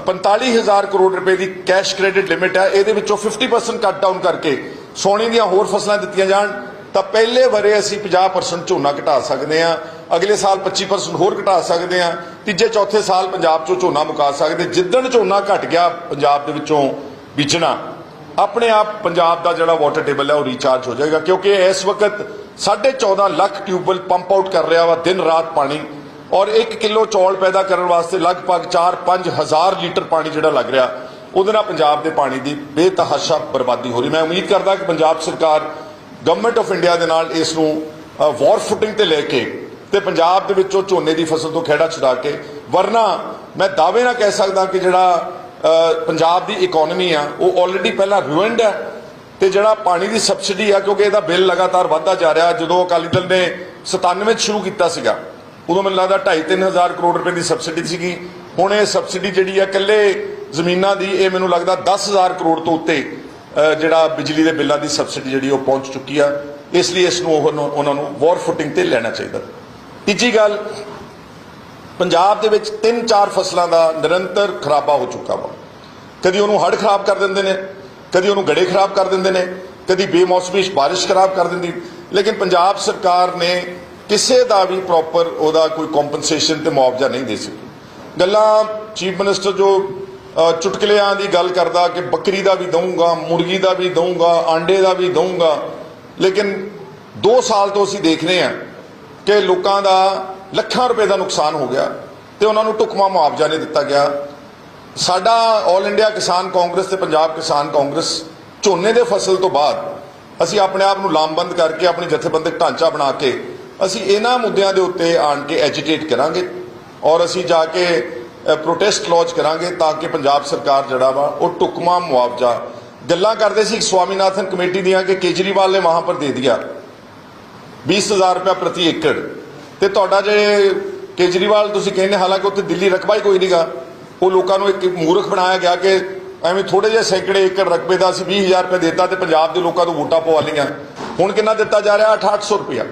45000 ਕਰੋੜ ਰੁਪਏ ਦੀ ਕੈਸ਼ ਕ੍ਰੈਡਿਟ ਲਿਮਿਟ ਹੈ ਇਹਦੇ ਵਿੱਚੋਂ 50% ਕੱਟ ਡਾਊਨ ਕਰਕੇ ਸੋਨੇ ਦੀਆਂ ਹੋਰ ਫਸਲਾਂ ਦਿੱਤੀਆਂ ਜਾਣ ਤਾਂ ਪਹਿਲੇ ਵਰੇ ਅਸੀਂ 50% ਝੋਨਾ ਘਟਾ ਸਕਦੇ ਹਾਂ, ਅਗਲੇ ਸਾਲ 25% ਹੋਰ ਘਟਾ ਸਕਦੇ ਹਾਂ, ਤੀਜੇ, ਚੌਥੇ ਸਾਲ ਪੰਜਾਬ ਚੋਂ ਝੋਨਾ ਮੁਕਾ ਸਕਦੇ, ਜਿੱਦਣ ਝੋਨਾ ਘਟ ਗਿਆ ਪੰਜਾਬ ਦੇ ਵਿੱਚੋਂ ਬੀਜਣਾ, ਆਪਣੇ ਆਪ ਪੰਜਾਬ ਦਾ ਜਿਹੜਾ ਵਾਟਰ ਟੇਬਲ ਹੈ ਉਹ ਰੀਚਾਰਜ ਹੋ ਜਾਏਗਾ, ਕਿਉਂਕਿ ਇਸ ਵਕਤ 14.5 ਲੱਖ ਟਿਊਬਵੈਲ ਪੰਪ ਆਊਟ ਕਰ ਰਿਹਾ ਵਾ, ਦਿਨ ਰਾਤ ਪਾਣੀ, ਔਰ 1 ਕਿਲੋ ਚੌਲ ਪੈਦਾ ਕਰਨ ਵਾਸਤੇ ਲਗਭਗ 4-5 ਹਜ਼ਾਰ ਲੀਟਰ ਪਾਣੀ ਜਿਹੜਾ ਲੱਗ ਰਿਹਾ, ਉਹਦੇ ਨਾਲ ਪੰਜਾਬ ਦੇ ਪਾਣੀ ਦੀ ਬੇਤਹਾਸ਼ਾ ਬਰਬਾਦੀ ਹੋ ਰਹੀ ਮੈਂ ਉਮੀਦ ਕਰਦਾ ਕਿ ਪੰਜਾਬ ਸਰਕਾਰ ਗਵਰਨਮੈਂਟ ਆਫ ਇੰਡੀਆ ਦੇ ਨਾਲ ਇਸ ਨੂੰ ਵਾਰ ਫੁਟਿੰਗ ਤੇ ਲੈ ਕੇ ਤੇ ਪੰਜਾਬ ਦੇ ਵਿੱਚੋਂ ਝੋਨੇ ਦੀ ਫਸਲ ਤੋਂ ਖੇੜਾ ਛੁਡਾ ਕੇ, ਵਰਨਾ ਮੈਂ ਦਾਅਵੇ ਨਾਲ ਕਹਿ ਸਕਦਾ ਕਿ ਜਿਹੜਾ ਪੰਜਾਬ ਦੀ ਇਕਨੋਮੀ ਆ, ਉਹ ਆਲਰੇਡੀ ਪਹਿਲਾਂ ਰੂਇਨਡ ਹੈ ਤੇ ਜਿਹੜਾ ਪਾਣੀ ਦੀ ਸਬਸਿਡੀ ਆ, ਕਿਉਂਕਿ ਇਹਦਾ ਬਿੱਲ ਲਗਾਤਾਰ ਵਧਦਾ ਜਾ ਰਿਹਾ, ਜਦੋਂ ਅਕਾਲੀ ਦਲ ਨੇ 97 ਚ ਸ਼ੁਰੂ ਕੀਤਾ ਸੀਗਾ, ਉਦੋਂ ਮੈਨੂੰ ਲੱਗਦਾ 2.5 ਹਜ਼ਾਰ ਕਰੋੜ ਰੁਪਏ ਦੀ ਸਬਸਿਡੀ ਸੀਗੀ, ਹੁਣ ਇਹ ਸਬਸਿਡੀ ਜਿਹੜੀ ਆ ਇਕੱਲੇ ਜ਼ਮੀਨਾਂ ਦੀ, ਇਹ ਮੈਨੂੰ ਲੱਗਦਾ 10000 ਕਰੋੜ ਤੋਂ ਉੱਤੇ ਜਿਹੜਾ ਬਿਜਲੀ ਦੇ ਬਿੱਲਾਂ ਦੀ ਸਬਸਿਡੀ ਜਿਹੜੀ ਉਹ ਪਹੁੰਚ ਚੁੱਕੀ ਆ, ਇਸ ਲਈ ਇਸ ਨੂੰ ਉਹ- ਉਹਨਾਂ ਨੂੰ ਵਾਰ ਫੁੱਟਿੰਗ ਤੇ ਲੈਣਾ ਚਾਹੀਦਾ। ਤੀਜੀ ਗੱਲ, ਪੰਜਾਬ ਦੇ ਵਿੱਚ ਤਿੰਨ ਚਾਰ ਫਸਲਾਂ ਦਾ ਨਿਰੰਤਰ ਖਰਾਬਾ ਹੋ ਚੁੱਕਾ ਵਾ। ਕਦੀ ਉਹਨੂੰ ਹੜ੍ਹ ਖਰਾਬ ਕਰ ਦਿੰਦੇ ਨੇ, ਕਦੀ ਉਹਨੂੰ ਗੜੇ ਖਰਾਬ ਕਰ ਦਿੰਦੇ ਨੇ, ਕਦੀ ਬੇਮੌਸਮੀ ਬਾਰਿਸ਼ ਖਰਾਬ ਕਰ ਦਿੰਦੀ। ਲੇਕਿਨ ਪੰਜਾਬ ਸਰਕਾਰ ਨੇ ਕਿਸੇ ਦਾ ਵੀ ਪ੍ਰੋਪਰ ਉਹਦਾ ਕੋਈ ਕੰਪਨਸੇਸ਼ਨ ਤੇ ਮੁਆਵਜ਼ਾ ਨਹੀਂ ਦੇ ਸਕੀ। ਗੱਲਾਂ ਚੀਫ ਮਿਨਿਸਟਰ ਜੋ ਚੁਟਕਲਿਆਂ ਦੀ ਗੱਲ ਕਰਦਾ ਕਿ ਬੱਕਰੀ ਦਾ ਵੀ ਦਊਂਗਾ, ਮੁਰਗੀ ਦਾ ਵੀ ਦਊਂਗਾ, ਆਂਡੇ ਦਾ ਵੀ ਦਊਂਗਾ। ਲੇਕਿਨ 2 ਸਾਲ ਤੋਂ ਅਸੀਂ ਦੇਖ ਰਹੇ ਹਾਂ ਕਿ ਲੋਕਾਂ ਦਾ ਲੱਖਾਂ ਰੁਪਏ ਦਾ ਨੁਕਸਾਨ ਹੋ ਗਿਆ ਤੇ ਉਹਨਾਂ ਨੂੰ ਢੁਕਵਾਂ ਮੁਆਵਜ਼ਾ ਨਹੀਂ ਦਿੱਤਾ ਗਿਆ। ਸਾਡਾ 올 ਇੰਡੀਆ ਕਿਸਾਨ ਕਾਂਗਰਸ ਤੇ ਪੰਜਾਬ ਕਿਸਾਨ ਕਾਂਗਰਸ ਝੋਨੇ ਦੇ ਫਸਲ ਤੋਂ ਬਾਅਦ ਅਸੀਂ ਆਪਣੇ ਆਪ ਨੂੰ ਲਾਮਬੰਦ ਕਰਕੇ ਆਪਣੀ ਜਥੇਬੰਦਕ ਢਾਂਚਾ ਬਣਾ ਕੇ ਅਸੀਂ ਇਹਨਾਂ ਮੁੱਦਿਆਂ ਦੇ ਉੱਤੇ ਆਣ ਕੇ ਐਜੀਟੇਟ ਕਰਾਂਗੇ। ਔਰ ਅਸੀਂ ਜਾ ਕੇ ਪ੍ਰੋਟੈਸਟ ਲੌਂਚ ਕਰਾਂਗੇ ਤਾਂ ਕਿ ਪੰਜਾਬ ਸਰਕਾਰ ਜਿਹੜਾ ਵਾ, ਉਹ ਢੁਕਵਾਂ ਮੁਆਵਜ਼ਾ ਗੱਲਾਂ ਕਰਦੇ ਸੀ ਸਵਾਮੀਨਾਥਨ ਕਮੇਟੀ ਦੀਆਂ ਕਿ ਕੇਜਰੀਵਾਲ ਨੇ ਵਹਾਂ ਪਰ ਦੇ ਦਿਆ। 20000 ਰੁਪਏ ਪ੍ਰਤੀ ਏਕੜ। ਤੇ ਤੁਹਾਡਾ ਜੇ ਕੇਜਰੀਵਾਲ ਤੁਸੀਂ ਕਹਿੰਦੇ, ਹਾਲਾਂਕਿ ਉੱਥੇ ਦਿੱਲੀ ਰਕਬਾ ਹੀ ਕੋਈ ਨਹੀਂਗਾ ਉਹ ਲੋਕਾਂ ਨੂੰ ਇੱਕ ਮੂਰਖ ਬਣਾਇਆ ਗਿਆ ਕਿ ਐਵੇਂ ਥੋੜੇ ਜਿਹੇ ਸੈਂਕੜੇ ਏਕੜ ਰਕਬੇ ਦਾ ਅਸੀਂ 20000 ਰੁਪਏ ਦਿੱਤਾ ਤੇ ਪੰਜਾਬ ਦੇ ਲੋਕਾਂ ਨੂੰ ਵੋਟਾਂ ਪਵਾ ਲਈਆਂ। ਹੁਣ ਕਿੰਨਾ ਦਿੱਤਾ ਜਾ ਰਿਹਾ? 6800 ਰੁਪਇਆ।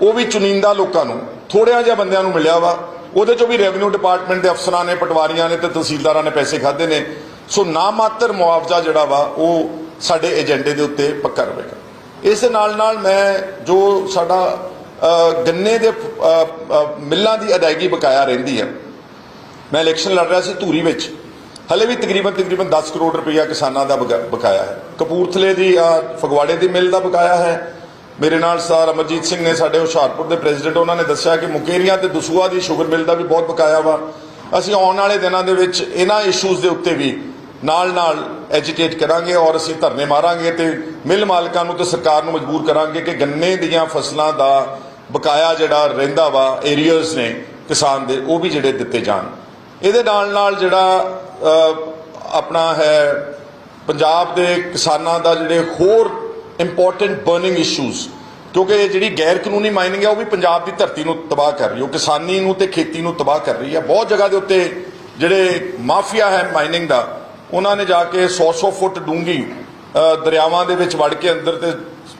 ਉਹ ਵੀ ਚੁਣਿੰਦਾ ਲੋਕਾਂ ਨੂੰ। ਥੋੜਿਆਂ ਜਿਹਾ ਬੰਦਿਆਂ ਨੂੰ ਮਿਲਿਆ ਵਾ। ਉਹਦੇ ਚੋਂ ਵੀ ਰੈਵਨਿਊ ਡਿਪਾਰਟਮੈਂਟ ਦੇ ਅਫਸਰਾਂ ਨੇ, ਪਟਵਾਰੀਆਂ ਨੇ ਤੇ ਤਹਿਸੀਲਦਾਰਾਂ ਨੇ ਪੈਸੇ ਖਾਦੇ ਨੇ। ਸੋ ਨਾ ਮਾਤਰ ਮੁਆਵਜ਼ਾ ਜਿਹੜਾ ਵਾ, ਉਹ ਸਾਡੇ ਏਜੰਡੇ ਦੇ ਉੱਤੇ ਪੱਕਾ ਰਹੇਗਾ। ਇਸ ਦੇ ਨਾਲ ਨਾਲ ਮੈਂ ਜੋ ਸਾਡਾ ਗੰਨੇ ਦੇ ਮਿੱਲਾਂ ਦੀ ਅਦਾਇਗੀ ਬਕਾਇਆ ਰਹਿੰਦੀ ਹੈ। ਮੈਂ ਇਲੈਕਸ਼ਨ ਲੜ ਰਿਹਾ ਸੀ ਧੂਰੀ ਵਿੱਚ। ਹਲੇ ਵੀ ਤਕਰੀਬਨ ਤਕਰੀਬਨ 10 ਕਰੋੜ ਰੁਪਈਆ ਕਿਸਾਨਾਂ ਦਾ ਬਕਾਇਆ ਹੈ। ਕਪੂਰਥਲੇ ਦੀ ਫਗਵਾੜੇ ਦੀ ਮਿੱਲ ਦਾ ਬਕਾਇਆ ਹੈ। ਮੇਰੇ ਨਾਲ ਸਰ ਅਮਰਜੀਤ ਸਿੰਘ ਨੇ ਸਾਡੇ ਹੁਸ਼ਿਆਰਪੁਰ ਦੇ ਪ੍ਰੈਜ਼ੀਡੈਂਟ, ਉਹਨਾਂ ਨੇ ਦੱਸਿਆ ਕਿ ਮੁਕੇਰੀਆਂ ਤੇ ਦਸੂਆ ਦੀ ਸ਼ੂਗਰ ਮਿੱਲ ਦਾ ਵੀ ਬਹੁਤ ਬਕਾਇਆ ਵਾ। ਅਸੀਂ ਆਉਣ ਵਾਲੇ ਦਿਨਾਂ ਦੇ ਵਿੱਚ ਇਹਨਾਂ ਇਸ਼ੂਜ਼ ਦੇ ਉੱਤੇ ਵੀ ਨਾਲ ਨਾਲ ਐਜੀਟੇਟ ਕਰਾਂਗੇ ਔਰ ਅਸੀਂ ਧਰਨੇ ਮਾਰਾਂਗੇ ਤੇ ਮਿੱਲ ਮਾਲਕਾਂ ਨੂੰ ਤੇ ਸਰਕਾਰ ਨੂੰ ਮਜਬੂਰ ਕਰਾਂਗੇ ਕਿ ਗੰਨੇ ਦੀਆਂ ਫਸਲਾਂ ਦਾ ਬਕਾਇਆ ਜਿਹੜਾ ਰਹਿੰਦਾ ਵਾ ਏਰੀਅਰਸ ਨੇ ਕਿਸਾਨ ਦੇ, ਉਹ ਵੀ ਜਿਹੜੇ ਦਿੱਤੇ ਜਾਣ। ਇਹਦੇ ਨਾਲ ਨਾਲ ਜਿਹੜਾ ਆਪਣਾ ਹੈ ਪੰਜਾਬ ਦੇ ਕਿਸਾਨਾਂ ਦਾ ਜਿਹੜੇ ਹੋਰ ਇੰਪੋਰਟੈਂਟ ਬਰਨਿੰਗ ਇਸ਼ੂਜ਼ ਕਿਉਂਕਿ ਇਹ ਜਿਹੜੀ ਗੈਰ ਕਾਨੂੰਨੀ ਮਾਈਨਿੰਗ ਹੈ, ਉਹ ਵੀ ਪੰਜਾਬ ਦੀ ਧਰਤੀ ਨੂੰ ਤਬਾਹ ਕਰ ਰਹੀ ਹੈ। ਉਹ ਕਿਸਾਨੀ ਨੂੰ ਤੇ ਖੇਤੀ ਨੂੰ ਤਬਾਹ ਕਰ ਰਹੀ ਹੈ। ਬਹੁਤ ਜਗ੍ਹਾ ਦੇ ਉੱਤੇ ਜਿਹੜੇ ਮਾਫੀਆ ਹੈ ਮਾਈਨਿੰਗ ਦਾ, ਉਹਨਾਂ ਨੇ ਜਾ ਕੇ 100-100 ਫੁੱਟ ਡੂੰਗੀ ਦਰਿਆਵਾਂ ਦੇ ਵਿੱਚ ਵੜ ਕੇ ਅੰਦਰ ਤੇ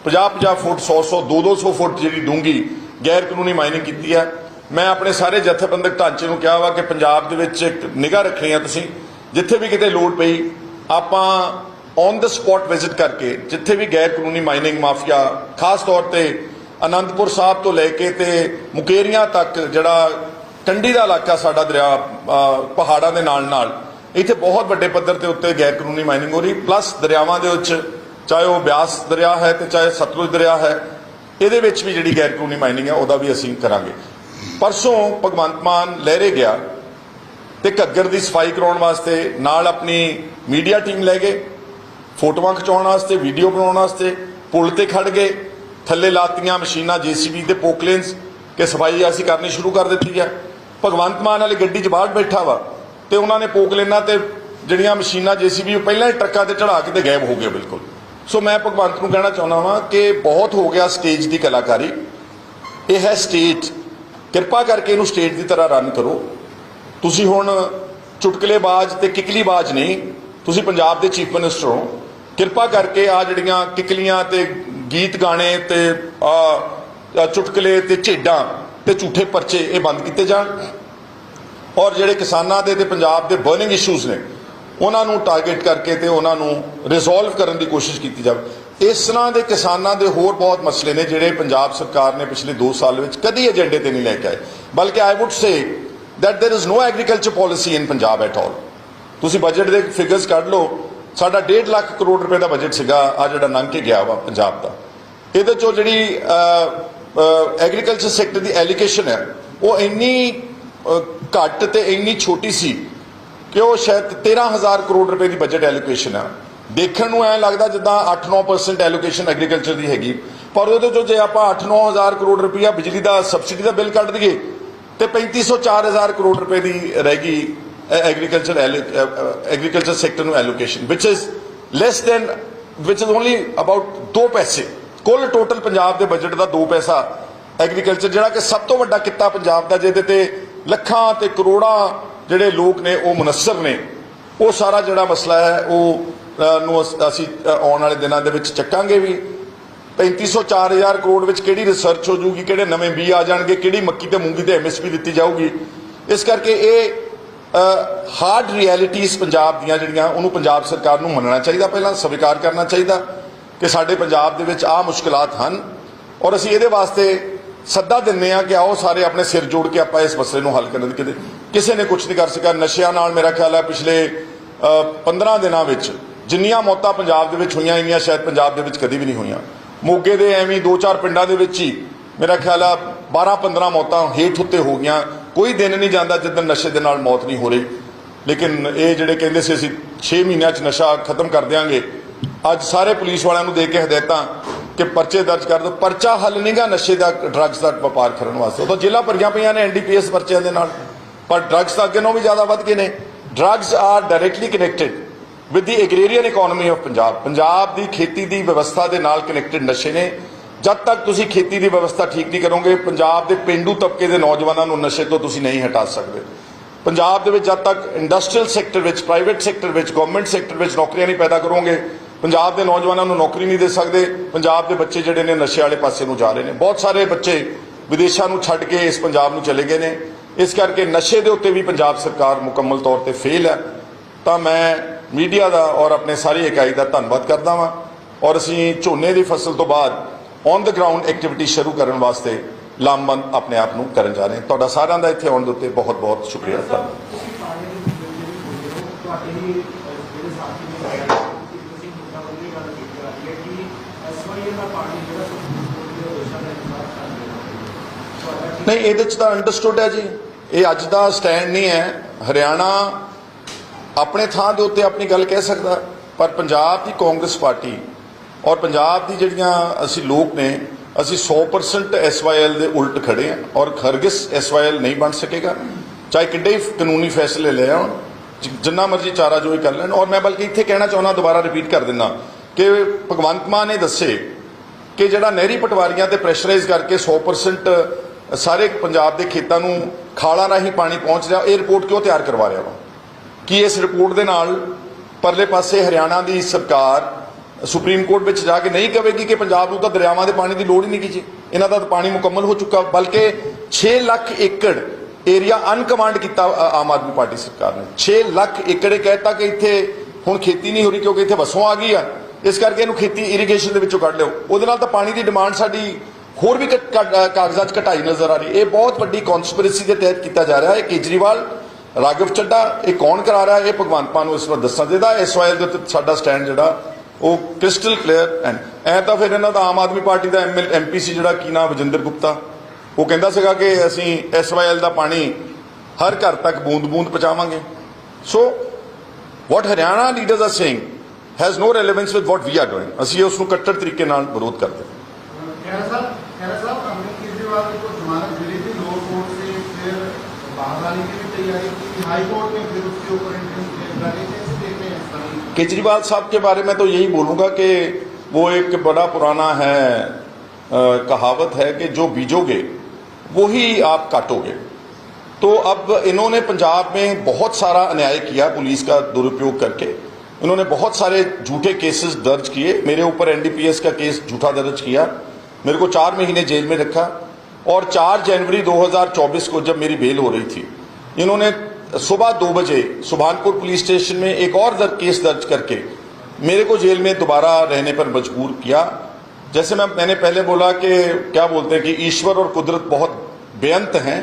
50-50 ਫੁੱਟ 100-100 200 ਫੁੱਟ ਜਿਹੜੀ ਡੂੰਗੀ ਗੈਰ ਕਾਨੂੰਨੀ ਮਾਈਨਿੰਗ ਕੀਤੀ ਹੈ। ਮੈਂ ਆਪਣੇ ਸਾਰੇ ਜਥੇਬੰਦਕ ਢਾਂਚੇ ਨੂੰ ਕਿਹਾ ਵਾ ਕਿ ਪੰਜਾਬ ਦੇ ਵਿੱਚ ਇੱਕ ਨਿਗਾਹ ਰੱਖਣੀ ਆ ਤੁਸੀਂ। ਜਿੱਥੇ ਵੀ ਕਿਤੇ ਲੋੜ ਪਈ, ਆਪਾਂ ਔਨ ਦ ਸਪੌਟ ਵਿਜ਼ਿਟ ਕਰਕੇ ਜਿੱਥੇ ਵੀ ਗੈਰ ਕਾਨੂੰਨੀ ਮਾਈਨਿੰਗ ਮਾਫੀਆ ਖਾਸ ਤੌਰ ਤੇ ਅਨੰਦਪੁਰ ਸਾਹਿਬ ਤੋਂ ਲੈ ਕੇ ਤੇ ਮੁਕੇਰੀਆਂ ਤੱਕ ਜਿਹੜਾ ਕੰਢੀ ਦਾ ਇਲਾਕਾ ਸਾਡਾ ਦਰਿਆ ਪਹਾੜਾਂ ਦੇ ਨਾਲ ਨਾਲ ਇੱਥੇ ਬਹੁਤ ਵੱਡੇ ਪੱਧਰ ਤੇ ਉੱਤੇ ਗੈਰ ਕਾਨੂੰਨੀ ਮਾਈਨਿੰਗ ਹੋ ਰਹੀ ਪਲੱਸ ਦਰਿਆਵਾਂ ਦੇ ਵਿੱਚ ਚਾਹੇ ਉਹ ਬਿਆਸ ਦਰਿਆ ਹੈ ਤੇ ਚਾਹੇ ਸਤਲੁਜ ਦਰਿਆ ਹੈ ਇਹਦੇ ਵਿੱਚ ਵੀ ਜਿਹੜੀ ਗੈਰ ਕਾਨੂੰਨੀ ਮਾਈਨਿੰਗ ਹੈ ਉਹਦਾ ਵੀ ਅਸੀਂ ਕਰਾਂਗੇ ਪਰਸੋਂ ਭਗਵੰਤ ਮਾਨ ਲਹਿਰੇ ਗਿਆ ਤੇ ਘੱਗਰ ਦੀ ਸਫ਼ਾਈ ਕਰਾਉਣ ਵਾਸਤੇ ਨਾਲ ਆਪਣੀ ਮੀਡੀਆ ਟੀਮ ਲੈ ਗਏ ਫੋਟੋਆਂ ਖਿਚਾਉਣ ਵਾਸਤੇ ਵੀਡੀਓ ਬਣਾਉਣ ਵਾਸਤੇ ਪੁਲ ਤੇ ਖੜ ਗਏ। ਥੱਲੇ ਲਾਤੀਆਂ ਮਸ਼ੀਨਾਂ ਜੀਸੀਬੀ ਤੇ ਪੋਕਲੇਨਸ ਕਿ ਸਫ਼ਾਈ ਅਸੀਂ ਕਰਨੀ ਸ਼ੁਰੂ ਕਰ ਦਿੱਤੀ ਹੈ ਭਗਵੰਤ ਮਾਨ ਵਾਲੀ ਗੱਡੀ 'ਚ ਬਾਹਰ ਬੈਠਾ ਵਾ ਤੇ ਉਹਨਾਂ ਨੇ ਪੋਕਲੇਨਾਂ ਤੇ ਜਿਹੜੀਆਂ ਮਸ਼ੀਨਾਂ ਜੀਸੀਬੀ ਪਹਿਲਾਂ ਹੀ ਟਰੱਕਾਂ ਤੇ ਚੜਾ ਕੇ ਤੇ ਗਾਇਬ ਹੋ ਗਏ ਬਿਲਕੁਲ। ਸੋ ਮੈਂ ਭਗਵੰਤ ਨੂੰ ਕਹਿਣਾ ਚਾਹੁੰਦਾ ਵਾਂ ਕਿ ਬਹੁਤ ਹੋ ਗਿਆ ਸਟੇਜ ਦੀ ਕਲਾਕਾਰੀ। ਇਹ ਹੈ ਸਟੇਜ। ਕਿਰਪਾ ਕਰਕੇ ਇਹਨੂੰ ਸਟੇਜ ਦੀ ਤਰ੍ਹਾਂ ਰਨ ਕਰੋ। ਤੁਸੀਂ ਹੁਣ ਚੁਟਕਲੇਬਾਜ਼ ਤੇ ਕਿਕਲੀਬਾਜ਼ ਨਹੀਂ, ਤੁਸੀਂ ਪੰਜਾਬ ਦੇ ਚੀਫ ਮਿਨਿਸਟਰ ਹੋ। ਕਿਰਪਾ ਕਰਕੇ ਆ ਜਿਹੜੀਆਂ ਕਿਕਲੀਆਂ ਤੇ ਗੀਤ ਗਾਣੇ ਤੇ ਆ ਚੁਟਕਲੇ ਤੇ ਝੇਡਾਂ ਤੇ ਝੂਠੇ ਪਰਚੇ ਇਹ ਬੰਦ ਕੀਤੇ ਜਾਣ। ਔਰ ਜਿਹੜੇ ਕਿਸਾਨਾਂ ਦੇ ਤੇ ਪੰਜਾਬ ਦੇ ਬਰਨਿੰਗ ਇਸ਼ੂਜ਼ ਨੇ, ਉਹਨਾਂ ਨੂੰ ਟਾਰਗੇਟ ਕਰਕੇ ਤੇ ਉਹਨਾਂ ਨੂੰ ਰਿਜ਼ੋਲਵ ਕਰਨ ਦੀ ਕੋਸ਼ਿਸ਼ ਕੀਤੀ ਜਾਵੇ। ਇਸ ਤਰ੍ਹਾਂ ਦੇ ਕਿਸਾਨਾਂ ਦੇ ਹੋਰ ਬਹੁਤ ਮਸਲੇ ਨੇ ਜਿਹੜੇ ਪੰਜਾਬ ਸਰਕਾਰ ਨੇ ਪਿਛਲੇ 2 ਸਾਲ ਵਿੱਚ ਕਦੀ ਏਜੰਡੇ ਤੇ ਨਹੀਂ ਲੈ ਕੇ ਆਏ। ਬਲਕਿ I would say that there is no agriculture policy in Punjab at all ਤੁਸੀਂ ਬਜਟ ਦੇ ਫਿਗਰਸ ਕੱਢ ਲਓ ਸਾਡਾ 1.5 ਲੱਖ ਕਰੋੜ ਰੁਪਏ ਦਾ ਬਜਟ ਸੀਗਾ ਆ ਜਿਹੜਾ ਲੰਘ ਕੇ ਗਿਆ ਵਾ ਪੰਜਾਬ ਦਾ। ਇਹਦੇ ਚੋਂ ਜਿਹੜੀ ਐਗਰੀਕਲਚਰ ਸੈਕਟਰ ਦੀ ਐਲੀਕੇਸ਼ਨ ਹੈ ਉਹ ਇੰਨੀ ਘੱਟ ਤੇ ਇੰਨੀ ਛੋਟੀ ਸੀ ਕਿ ਉਹ ਸ਼ਾਇਦ 13000 ਕਰੋੜ ਰੁਪਏ ਦੀ ਬਜਟ ਐਲੋਕੇਸ਼ਨ ਆ। ਦੇਖਣ ਨੂੰ ਐ ਲੱਗਦਾ ਜਿੱਦਾਂ 8-9% ਐਲੋਕੇਸ਼ਨ ਐਗਰੀਕਲਚਰ ਦੀ ਹੈਗੀ। ਪਰ ਉਹਦੇ ਚੋਂ ਜੇ ਆਪਾਂ 8-9000 ਕਰੋੜ ਰੁਪਇਆ ਬਿਜਲੀ ਦਾ ਸਬਸਿਡੀ ਦਾ ਬਿੱਲ ਕੱਢ ਦਈਏ, ਤੇ 3500 4000 ਕਰੋੜ ਰੁਪਏ ਦੀ ਰਹਿ ਗਈ ਐਗਰੀਕਲਚਰ ਐਗਰੀਕਲਚਰ ਸੈਕਟਰ ਨੂੰ ਐਲੋਕੇਸ਼ਨ ਵਿਚ ਇਜ਼ ਲੈਸ ਦੈਨ ਵਿਚ ਇਜ਼ ਓਨਲੀ ਅਬਾਊਟ 2 ਪੈਸੇ ਕੁੱਲ ਟੋਟਲ ਪੰਜਾਬ ਦੇ ਬਜਟ ਦਾ 2 ਪੈਸਾ ਐਗਰੀਕਲਚਰ ਜਿਹੜਾ ਕਿ ਸਭ ਤੋਂ ਵੱਡਾ ਕਿੱਤਾ ਪੰਜਾਬ ਦਾ, ਜਿਹਦੇ ਤੇ ਲੱਖਾਂ ਤੇ ਕਰੋੜਾਂ ਜਿਹੜੇ ਲੋਕ ਨੇ, ਉਹ ਮੁਨਸਰ ਨੇ, ਉਹ ਸਾਰਾ ਜਿਹੜਾ ਮਸਲਾ ਹੈ, ਉਹ ਨੂੰ ਅਸੀਂ ਆਉਣ ਵਾਲੇ ਦਿਨਾਂ ਦੇ ਵਿੱਚ ਚੱਕਾਂਗੇ ਵੀ। 3500 4000 ਕਰੋੜ ਵਿੱਚ ਕਿਹੜੀ ਰਿਸਰਚ ਹੋ ਜੂਗੀ, ਕਿਹੜੇ ਨਵੇਂ ਬੀ ਆ ਜਾਣਗੇ, ਕਿਹੜੀ ਮੱਕੀ ਤੇ ਮੂੰਗੀ ਤੇ ਐਮਐਸਪੀ ਦਿੱਤੀ ਜਾਊਗੀ। ਇਸ ਕਰਕੇ ਇਹ ਹਾਰਡ ਰਿਐਲਿਟੀਜ਼ ਪੰਜਾਬ ਦੀਆਂ ਜਿਹੜੀਆਂ ਉਹਨੂੰ ਪੰਜਾਬ ਸਰਕਾਰ ਨੂੰ ਮੰਨਣਾ ਚਾਹੀਦਾ ਪਹਿਲਾਂ ਸਵੀਕਾਰ ਕਰਨਾ ਚਾਹੀਦਾ ਕਿ ਸਾਡੇ ਪੰਜਾਬ ਦੇ ਵਿੱਚ ਆਹ ਮੁਸ਼ਕਲਾਂ ਹਨ ਔਰ ਅਸੀਂ ਇਹਦੇ ਵਾਸਤੇ ਸੱਦਾ ਦਿੰਦੇ ਆ ਕਿ ਆਓ ਸਾਰੇ ਆਪਣੇ ਸਿਰ ਜੋੜ ਕੇ ਆਪਾਂ ਇਸ ਮਸਲੇ ਨੂੰ ਹੱਲ ਕਰਨ ਦੀ ਕਿਤੇ ਕਿਸੇ ਨੇ ਕੁਝ ਨਹੀਂ ਕਰ ਸਕਿਆ। ਨਸ਼ਿਆਂ ਨਾਲ ਮੇਰਾ ਖਿਆਲ ਹੈ ਪਿਛਲੇ ਅ, 15 ਦਿਨਾਂ ਵਿੱਚ ਜਿੰਨੀਆਂ ਮੌਤਾਂ ਪੰਜਾਬ ਦੇ ਵਿੱਚ ਹੋਈਆਂ ਇੰਨੀਆਂ ਸ਼ਾਇਦ ਪੰਜਾਬ ਦੇ ਵਿੱਚ ਕਦੀ ਵੀ ਨਹੀਂ ਹੋਈਆਂ। ਮੋਗੇ ਦੇ ਐਵੇਂ ਦੋ ਚਾਰ ਪਿੰਡਾਂ ਦੇ ਵਿੱਚ ਹੀ ਮੇਰਾ ਖਿਆਲ ਆ 12 15 ਮੌਤਾਂ ਹੇਠ ਉੱਤੇ ਹੋ ਗਈਆਂ। ਕੋਈ ਦਿਨ ਨਹੀਂ ਜਾਂਦਾ ਜਿੱਦਣ ਨਸ਼ੇ ਦੇ ਨਾਲ ਮੌਤ ਨਹੀਂ ਹੋ ਰਹੀ। ਲੇਕਿਨ ਇਹ ਜਿਹੜੇ ਕਹਿੰਦੇ ਸੀ, ਅਸੀਂ 6 ਮਹੀਨਿਆਂ 'ਚ ਨਸ਼ਾ ਖਤਮ ਕਰ ਦਿਆਂਗੇ। ਅੱਜ ਸਾਰੇ ਪੁਲਿਸ ਵਾਲਿਆਂ ਨੂੰ ਦੇ ਕੇ ਹਦਾਇਤਾਂ ਕਿ ਪਰਚੇ ਦਰਜ ਕਰ ਦਿਓ। ਪਰਚਾ ਹੱਲ ਨਹੀਂਗਾ ਨਸ਼ੇ ਦਾ ਡਰੱਗਸ ਦਾ ਵਪਾਰ ਕਰਨ ਵਾਸਤੇ। ਉਹ ਤਾਂ ਜੇਲ੍ਹਾਂ ਭਰੀਆਂ ਪਈਆਂ ਨੇ ਐਨਡੀਪੀਐਸ ਪਰਚਿਆਂ ਦੇ ਨਾਲ। ਪਰ ਡਰੱਗਸ ਤਾਂ ਅੱਗੇ ਨਾਲੋਂ ਵੀ ਜ਼ਿਆਦਾ ਵੱਧ ਗਏ ਨੇ। Drugs are directly connected with the agrarian economy of Punjab Punjab ਦੀ ਖੇਤੀ ਦੀ ਵਿਵਸਥਾ ਦੇ ਨਾਲ ਕਨੈਕਟਡ ਨਸ਼ੇ ਨੇ। ਜਦ ਤੱਕ ਤੁਸੀਂ ਖੇਤੀ ਦੀ ਵਿਵਸਥਾ ਠੀਕ ਨਹੀਂ ਕਰੋਗੇ, ਪੰਜਾਬ ਦੇ ਪਿੰਡੂ ਤਬਕੇ ਦੇ ਨੌਜਵਾਨਾਂ ਨੂੰ ਨਸ਼ੇ ਤੋਂ ਤੁਸੀਂ ਨਹੀਂ ਹਟਾ ਸਕਦੇ। ਪੰਜਾਬ ਦੇ ਵਿੱਚ ਜਦ ਤੱਕ ਇੰਡਸਟਰੀਅਲ ਸੈਕਟਰ ਵਿੱਚ ਪ੍ਰਾਈਵੇਟ ਸੈਕਟਰ ਵਿੱਚ ਗਵਰਨਮੈਂਟ ਸੈਕਟਰ ਵਿੱਚ ਨੌਕਰੀਆਂ ਨਹੀਂ ਪੈਦਾ ਕਰੋਗੇ, ਪੰਜਾਬ ਦੇ ਨੌਜਵਾਨਾਂ ਨੂੰ ਨੌਕਰੀ ਨਹੀਂ ਦੇ ਸਕਦੇ, ਪੰਜਾਬ ਦੇ ਬੱਚੇ ਜਿਹੜੇ ਨੇ ਨਸ਼ੇ ਵਾਲੇ ਪਾਸੇ ਨੂੰ ਜਾ ਰਹੇ ਨੇ। ਬਹੁਤ ਸਾਰੇ ਬੱਚੇ ਵਿਦੇਸ਼ਾਂ ਨੂੰ ਛੱਡ ਕੇ ਇਸ ਪੰਜਾਬ ਨੂੰ ਚਲੇ ਗਏ ਨੇ। ਇਸ ਕਰਕੇ ਨਸ਼ੇ ਦੇ ਉੱਤੇ ਵੀ ਪੰਜਾਬ ਸਰਕਾਰ ਮੁਕੰਮਲ ਤੌਰ ਤੇ ਫੇਲ ਹੈ। ਤਾਂ ਮੈਂ ਮੀਡੀਆ ਦਾ ਔਰ ਆਪਣੇ ਸਾਰੀ ਇਕਾਈ ਦਾ ਧੰਨਵਾਦ ਕਰਦਾ ਵਾਂ। ਔਰ ਅਸੀਂ ਝੋਨੇ ਦੀ ਫਸਲ ਤੋਂ ਬਾਅਦ ਔਨ ਦ ਗਰਾਊਂਡ ਐਕਟੀਵਿਟੀ ਸ਼ੁਰੂ ਕਰਨ ਵਾਸਤੇ ਲਾਮਬੰਦ ਆਪਣੇ ਆਪ ਨੂੰ ਕਰਨ ਜਾ ਰਹੇ ਹਾਂ। ਤੁਹਾਡਾ ਸਾਰਿਆਂ ਦਾ ਇੱਥੇ ਆਉਣ ਦੇ ਉੱਤੇ ਬਹੁਤ ਬਹੁਤ ਸ਼ੁਕਰੀਆ। ਨਹੀਂ ਇਹਦੇ ਚ ਤਾਂ ਅੰਡਰਸਟੂਡ ਹੈ ਜੀ। ਇਹ ਅੱਜ ਦਾ ਸਟੈਂਡ ਨਹੀਂ ਹੈ। ਹਰਿਆਣਾ ਆਪਣੇ ਥਾਂ ਦੇ ਉੱਤੇ ਆਪਣੀ ਗੱਲ ਕਹਿ ਸਕਦਾ ਪਰ ਪੰਜਾਬ ਦੀ ਕਾਂਗਰਸ ਪਾਰਟੀ ਔਰ ਪੰਜਾਬ ਦੀ ਜਿਹੜੀਆਂ ਅਸੀਂ ਲੋਕ ਨੇ, ਅਸੀਂ 100% ਐਸਵਾਈਐਲ ਦੇ ਉਲਟ ਖੜੇ ਹਾਂ ਔਰ ਖਰਗਿਸ ਐਸਵਾਈਐਲ ਨਹੀਂ ਬਣ ਸਕੇਗਾ। ਚਾਹੇ ਕਿੱਡੇ ਹੀ ਕਾਨੂੰਨੀ ਫੈਸਲੇ ਲੈ ਆਉਣ ਜਿੰਨਾ ਮਰਜ਼ੀ ਚਾਰਾ ਜੋਈ ਕਰ ਲੈਣ। ਔਰ ਮੈਂ ਬਲਕਿ ਇੱਥੇ ਕਹਿਣਾ ਚਾਹੁੰਦਾ, ਦੁਬਾਰਾ ਰਿਪੀਟ ਕਰ ਦਿੰਦਾ ਕਿ ਭਗਵੰਤ ਮਾਨ ਨੇ ਦੱਸੇ ਕਿ ਜਿਹੜਾ ਨਹਿਰੀ ਪਟਵਾਰੀਆਂ ਤੇ ਪ੍ਰੈਸ਼ਰਾਈਜ਼ ਕਰਕੇ 100% ਸਾਰੇ ਪੰਜਾਬ ਦੇ ਖੇਤਾਂ ਨੂੰ ਖਾਲਾਂ ਰਾਹੀਂ ਪਾਣੀ ਪਹੁੰਚ ਰਿਹਾ, ਇਹ ਰਿਪੋਰਟ ਕਿਉਂ ਤਿਆਰ ਕਰਵਾ ਰਿਹਾ ਵਾ? ਕੀ ਇਸ ਰਿਪੋਰਟ ਦੇ ਨਾਲ ਪਰਲੇ ਪਾਸੇ ਹਰਿਆਣਾ ਦੀ ਸਰਕਾਰ ਸੁਪਰੀਮ ਕੋਰਟ ਵਿੱਚ ਜਾ ਕੇ ਨਹੀਂ ਕਹੇਗੀ ਕਿ ਪੰਜਾਬ ਨੂੰ ਤਾਂ ਦਰਿਆਵਾਂ ਦੇ ਪਾਣੀ ਦੀ ਲੋੜ ਹੀ ਨਹੀਂ ਕੀ ਜੀ। ਇਹਨਾਂ ਦਾ ਤਾਂ ਪਾਣੀ ਮੁਕੰਮਲ ਹੋ ਚੁੱਕਾ, ਬਲਕਿ 6 ਲੱਖ ਏਕੜ ਏਰੀਆ ਅਨਕਮਾਂਡ ਕੀਤਾ ਆਮ ਆਦਮੀ ਪਾਰਟੀ ਸਰਕਾਰ ਨੇ। 6 ਲੱਖ ਏਕੜ ਇਹ ਕਹਿਤਾ ਕਿ ਇੱਥੇ ਹੁਣ ਖੇਤੀ ਨਹੀਂ ਹੋ ਰਹੀ ਕਿਉਂਕਿ ਇੱਥੇ ਵਸੋਂ ਆ ਗਈ ਆ। ਇਸ ਕਰਕੇ ਇਹਨੂੰ ਖੇਤੀ ਇਰੀਗੇਸ਼ਨ ਦੇ ਵਿੱਚੋਂ ਕੱਢ ਲਿਓ। ਉਹਦੇ ਨਾਲ ਤਾਂ ਪਾਣੀ ਦੀ ਡਿਮਾਂਡ ਸਾਡੀ ਹੋਰ ਵੀ ਘਟ- ਕਾਗਜ਼ਾਂ 'ਚ ਘਟਾਈ ਨਜ਼ਰ ਆ ਰਹੀ ਇਹ ਬਹੁਤ ਵੱਡੀ ਕਨਸਪੀਰੇਸੀ ਦੇ ਤਹਿਤ ਕੀਤਾ ਜਾ ਰਿਹਾ ਹੈ। ਕੇਜਰੀਵਾਲ, ਰਾਘਵ ਚੱਡਾ ਇਹ ਕੌਣ ਕਰਾ ਰਿਹਾ ਇਹ ਭਗਵੰਤ ਮਾਨ ਨੂੰ ਇਸ ਵਾਰ ਦੱਸਣਾ ਚਾਹੀਦਾ ਐਸਵਾਈਐਲ ਦੇ ਉੱਤੇ ਸਾਡਾ ਸਟੈਂਡ ਜਿਹੜਾ ਉਹ ਕ੍ਰਿਸਟਲ ਕਲੀਅਰ ਐਂਡ ਐ ਤਾਂ ਫਿਰ ਇਹਨਾਂ ਦਾ ਆਮ ਆਦਮੀ ਪਾਰਟੀ ਦਾ ਐਮਐਲ ਐਮਪੀ ਸੀ ਜਿਹੜਾ ਕੀ ਨਾਮ ਵਜਿੰਦਰ ਗੁਪਤਾ ਉਹ ਕਹਿੰਦਾ ਸੀਗਾ ਕਿ ਅਸੀਂ ਐਸਵਾਈਐਲ ਦਾ ਪਾਣੀ ਹਰ ਘਰ ਤੱਕ ਬੂੰਦ-ਬੂੰਦ ਪਹੁੰਚਾਵਾਂਗੇ so what Haryana leaders are saying has no relevance with what we are doing ਅਸੀਂ ਉਸ ਨੂੰ ਕੱਟੜ ਤਰੀਕੇ ਨਾਲ ਵਿਰੋਧ ਕਰਦੇ ਹਾਂ खैरा साहब खैरा साहब हमने केजरीवाल को जमानत मिली थी लो कोर्ट से फिर बाहर आने की भी तैयारी की हाई कोर्ट में फिर उसके ऊपर केजरीवाल साहब के बारे में तो यही बोलूँगा कि वो एक बड़ा पुराना है अ, कहावत है कि जो बीजोगे वही आप काटोगे। तो अब इन्होंने पंजाब में बहुत सारा अन्याय किया पुलिस का दुरुपयोग करके। इन्होंने बहुत सारे झूठे केसेस दर्ज किए। मेरे ऊपर एनडीपीएस का केस झूठा दर्ज किया। मेरे को चार महीने जेल में रखा। और 4 जनवरी 2024 को जब मेरी बेल हो रही थी इन्होंने सुबह दो बजे सुभानपुर पुलिस स्टेशन में एक और दर, केस दर्ज करके मेरे को जेल में दोबारा रहने पर मजबूर किया। जैसे मैं मैंने पहले बोला कि क्या बोलते हैं कि ईश्वर और कुदरत बहुत बेअंत हैं।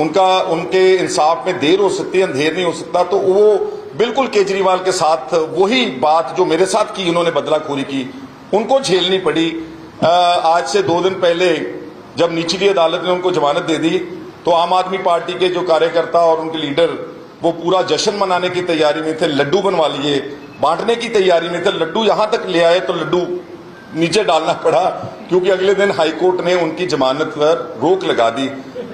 उनका उनके इंसाफ में देर हो सकती है अंधेर नहीं हो सकता। तो वो बिल्कुल केजरीवाल के साथ वही बात जो मेरे साथ की उन्होंने बदलाखोरी की उनको झेलनी पड़ी। आज से दो दिन पहले जब निचली अदालत ने उनको जमानत दे दी तो आम आदमी पार्टी के जो कार्यकर्ता और उनके लीडर, वो पूरा जश्न मनाने की तैयारी में थे, लड्डू बनवा लिए, बांटने की तैयारी में थे, लड्डू यहाँ तक ले आए तो लड्डू नीचे डालना पड़ा, क्योंकि अगले दिन हाईकोर्ट ने उनकी जमानत पर रोक लगा दी।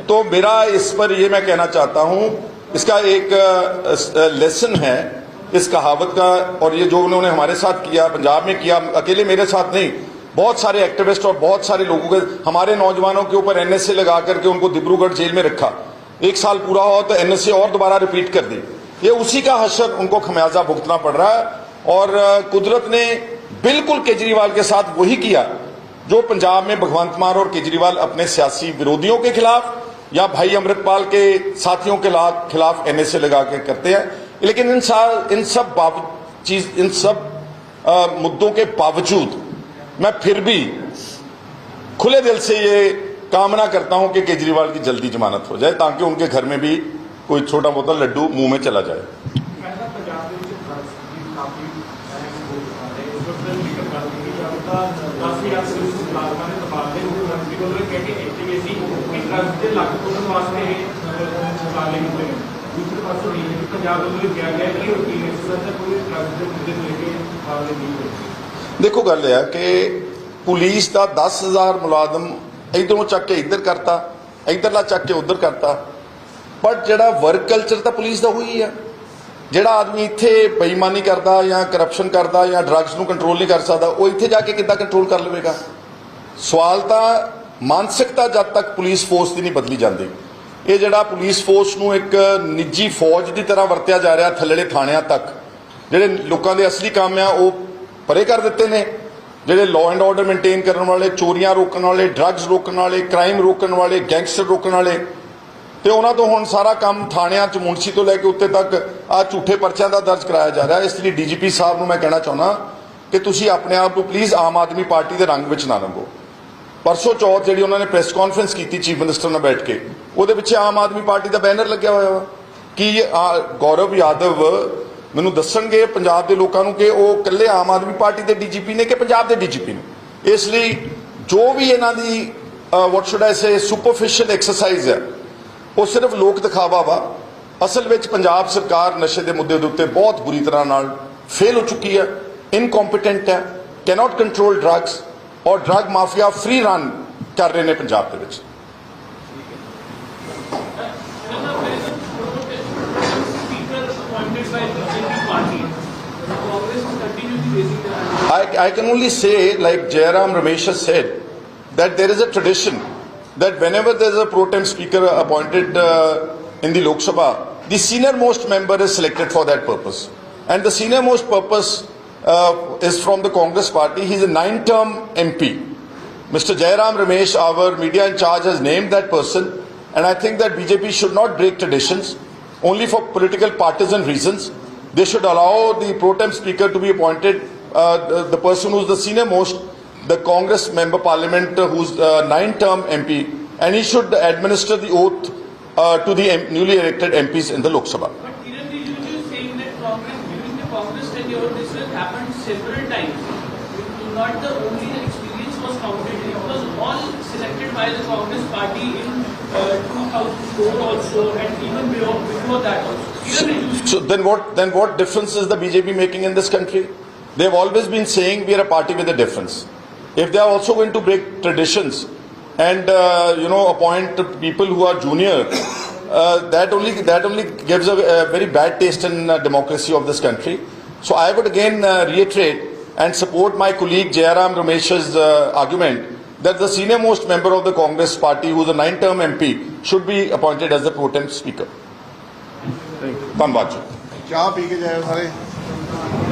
तो मेरा इस पर यह मैं कहना चाहता हूँ, इसका एक लेसन है, इस कहावत का, और ये जो उन्होंने हमारे साथ किया, पंजाब में किया, अकेले मेरे साथ नहीं बहुत सारे एक्टिविस्ट और बहुत सारे लोगों के हमारे नौजवानों के ऊपर एनएसए लगा करके उनको डिब्रूगढ़ जेल में रखा। एक साल पूरा हो तो एनएसए और दोबारा रिपीट कर दी। ये उसी का हशर उनको खमियाजा भुगतना पड़ रहा है और कुदरत ने बिल्कुल केजरीवाल के साथ वही किया जो पंजाब में भगवंत मान और केजरीवाल अपने सियासी विरोधियों के खिलाफ या भाई अमृतपाल के साथियों के खिलाफ एनएसए लगा के करते हैं। लेकिन इन सा- इन सब चीज़ इन सब अ, मुद्दों के बावजूद मैं फिर भी खुले दिल से ये कामना करता हूं कि केजरीवाल की जल्दी जमानत हो जाए ताकि उनके घर में भी कोई छोटा मोटा लड्डू मुंह में चला जाए ਕਹਿੰਦਾ ਪੰਜਾਬ ਦੇ ਵਿੱਚ ਡਰੱਗਸ ਦੀ ਕਾਫੀ ਅਹਿਮ ਭੂਮਿਕਾ ਹੈ ਇਸ ਵਕਤ ਜੇਕਰ ਗੱਲ ਕੀਤੀ ਜਾਵੇ ਤਾਂ 10000 ਪੁਲਿਸ ਮੁਲਾਜ਼ਮਾਂ ਨੇ ਤਬਾਦਲੇ ਨੂੰ ਮੰਤਰੀ ਵੱਲੋਂ ਕਹਿ ਕੇ ਇੱਥੇ ਵੀ ਸੀ ਕਿ ਡਰੱਗਸ ਦੇ ਲੱਗ ਤੋੜਨ ਵਾਸਤੇ ਇਹ ਤਬਾਦਲੇ ਕੀਤੇ ਗਏ ਦੂਸਰੇ ਪਾਸੇ ਇਹ ਵੀ ਪੰਜਾਬ ਵੱਲੋਂ ਇਹ ਕਿਹਾ ਗਿਆ ਹੈ ਕਿ ਰੂਟੀਨ ਐਕਸਰਸਾਈਜ਼ ਦਾ ਕੋਈ ਡਰੱਗਸ ਦੇ ਮੁੱਦੇ ਨੂੰ ਲੈ ਕੇ ਤਬਾਦਲੇ ਨਹੀਂ ਹੋਏ ਦੇਖੋ ਗੱਲ ਇਹ ਆ ਕਿ ਪੁਲਿਸ ਦਾ 10000 ਮੁਲਾਜ਼ਮ ਇਧਰੋਂ ਚੱਕ ਕੇ ਇੱਧਰ ਕਰਤਾ, ਇੱਧਰਲਾ ਚੱਕ ਕੇ ਉੱਧਰ ਕਰਤਾ। ਪਰ ਜਿਹੜਾ ਵਰਕ ਕਲਚਰ ਤਾਂ ਪੁਲਿਸ ਦਾ ਹੋਈ ਆ। ਜਿਹੜਾ ਆਦਮੀ ਇੱਥੇ ਬੇਈਮਾਨੀ ਕਰਦਾ ਜਾਂ ਕਰਪਸ਼ਨ ਕਰਦਾ ਜਾਂ ਡਰੱਗਸ ਨੂੰ ਕੰਟਰੋਲ ਨਹੀਂ ਕਰ ਸਕਦਾ, ਉਹ ਇੱਥੇ ਜਾ ਕੇ ਕਿੱਦਾਂ ਕੰਟਰੋਲ ਕਰ ਲਵੇਗਾ? ਸਵਾਲ ਤਾਂ ਮਾਨਸਿਕਤਾ ਜਦ ਤੱਕ ਪੁਲਿਸ ਫੋਰਸ ਦੀ ਨਹੀਂ ਬਦਲੀ ਜਾਂਦੀ। ਇਹ ਜਿਹੜਾ ਪੁਲਿਸ ਫੋਰਸ ਨੂੰ ਇੱਕ ਨਿੱਜੀ ਫੌਜ ਦੀ ਤਰ੍ਹਾਂ ਵਰਤਿਆ ਜਾ ਰਿਹਾ ਥੱਲੜੇ ਥਾਣਿਆਂ ਤੱਕ, ਜਿਹੜੇ ਲੋਕਾਂ ਦੇ ਅਸਲੀ ਕੰਮ ਆ, ਉਹ ਪਰੇ ਕਰ ਦਿੱਤੇ ਨੇ ਜਿਹੜੇ ਲਾਅ ਐਂਡ ਆਰਡਰ ਮੇਨਟੇਨ ਕਰਨ ਵਾਲੇ ਚੋਰੀਆਂ ਰੋਕਣ ਵਾਲੇ ਡਰੱਗਸ ਰੋਕਣ ਵਾਲੇ ਕ੍ਰਾਈਮ ਰੋਕਣ ਵਾਲੇ ਗੈਂਗਸਟਰ ਰੋਕਣ ਵਾਲੇ ਤੇ ਉਹਨਾਂ ਤੋਂ ਹੁਣ ਸਾਰਾ ਕੰਮ ਥਾਣਿਆਂ ਚ ਮੁਨਸੀ ਤੋਂ ਲੈ ਕੇ ਉੱਤੇ ਤੱਕ ਆ ਝੂਠੇ ਪਰਚਿਆਂ ਦਾ ਦਰਜ ਕਰਾਇਆ ਜਾ ਰਿਹਾ। ਇਸ ਲਈ ਡੀਜੀਪੀ ਸਾਹਿਬ ਨੂੰ ਮੈਂ ਕਹਿਣਾ ਚਾਹੁੰਦਾ ਕਿ ਤੁਸੀਂ ਆਪਣੇ ਆਪ ਨੂੰ ਪਲੀਜ਼ ਆਮ ਆਦਮੀ ਪਾਰਟੀ ਦੇ ਰੰਗ ਵਿੱਚ ਨਾ ਰੰਗੋ। ਪਰਸੋਂ ਚੌਥ ਜਿਹੜੀ ਉਹਨਾਂ ਨੇ ਪ੍ਰੈਸ ਕਾਨਫਰੰਸ ਕੀਤੀ ਚੀਫ ਮਿਨਿਸਟਰ ਨਾਲ ਬੈਠ ਕੇ ਉਹਦੇ ਵਿੱਚ ਆਮ ਆਦਮੀ ਪਾਰਟੀ ਦਾ ਬੈਨਰ ਲੱਗਿਆ ਹੋਇਆ ਵਾ। ਕਿ ਆ, ਗੌਰਵ ਯਾਦਵ ਮੈਨੂੰ ਦੱਸਣਗੇ ਪੰਜਾਬ ਦੇ ਲੋਕਾਂ ਨੂੰ ਕਿ ਉਹ ਇਕੱਲੇ ਆਮ ਆਦਮੀ ਪਾਰਟੀ ਦੇ ਡੀਜੀਪੀ ਨੇ ਕਿ ਪੰਜਾਬ ਦੇ ਡੀਜੀਪੀ ਨੇ? ਇਸ ਲਈ ਜੋ ਵੀ ਇਹਨਾਂ ਦੀ what should I say superficial exercise ਹੈ, ਉਹ ਸਿਰਫ ਲੋਕ ਦਿਖਾਵਾ ਵਾ। ਅਸਲ ਵਿੱਚ ਪੰਜਾਬ ਸਰਕਾਰ ਨਸ਼ੇ ਦੇ ਮੁੱਦੇ ਦੇ ਉੱਤੇ ਬਹੁਤ ਬੁਰੀ ਤਰ੍ਹਾਂ ਨਾਲ ਫੇਲ ਹੋ ਚੁੱਕੀ ਹੈ ਇਨਕੰਪੀਟੈਂਟ ਹੈ ਕੈਨੋਟ ਕੰਟਰੋਲ ਡਰੱਗਸ ਔਰ ਡਰੱਗ ਮਾਫੀਆ ਫ੍ਰੀ ਰਨ ਕਰ ਰਹੇ ਨੇ ਪੰਜਾਬ ਦੇ ਵਿੱਚ। I, I can only say, like Jairam Ramesh has said, that there is a tradition that whenever there is a pro tem speaker appointed uh, in the Lok Sabha, the senior most member is selected for that purpose. And the senior most purpose uh, is from the Congress party. He is a nine term MP. Mr. Jairam Ramesh, our media in charge, has named that person. And I think that BJP should not break traditions only for political partisan reasons. They should allow the pro tem speaker to be appointed, uh, the, the person who's the senior most, the Congress member parliament uh, who's uh, nine term MP, and he should administer the oath uh, to the M- newly elected MPs in the Lok Sabha. But Kiran is saying that Congress, during the Congress tenure, this has happened several times. Not the only experience was counted, it was all selected by the Congress party in uh, 2004 also and even before, before that also. Rijiju So then what then what difference is the BJP making in this country? They've always been saying we are a party with a difference. If they are also going to break traditions and uh, you know appoint people who are junior, uh, that only that only gives a, a very bad taste in uh, democracy of this country. So I would again uh, reiterate and support my colleague Jayaram Ramesh's uh, argument that the senior most member of the Congress party, who is a nine-term MP, should be appointed as the pro speaker. Thank you. Thank you.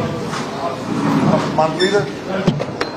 ਕੇ ਜਾਇਓ ਸਾਰੇ ਮਨਪ੍ਰੀਤ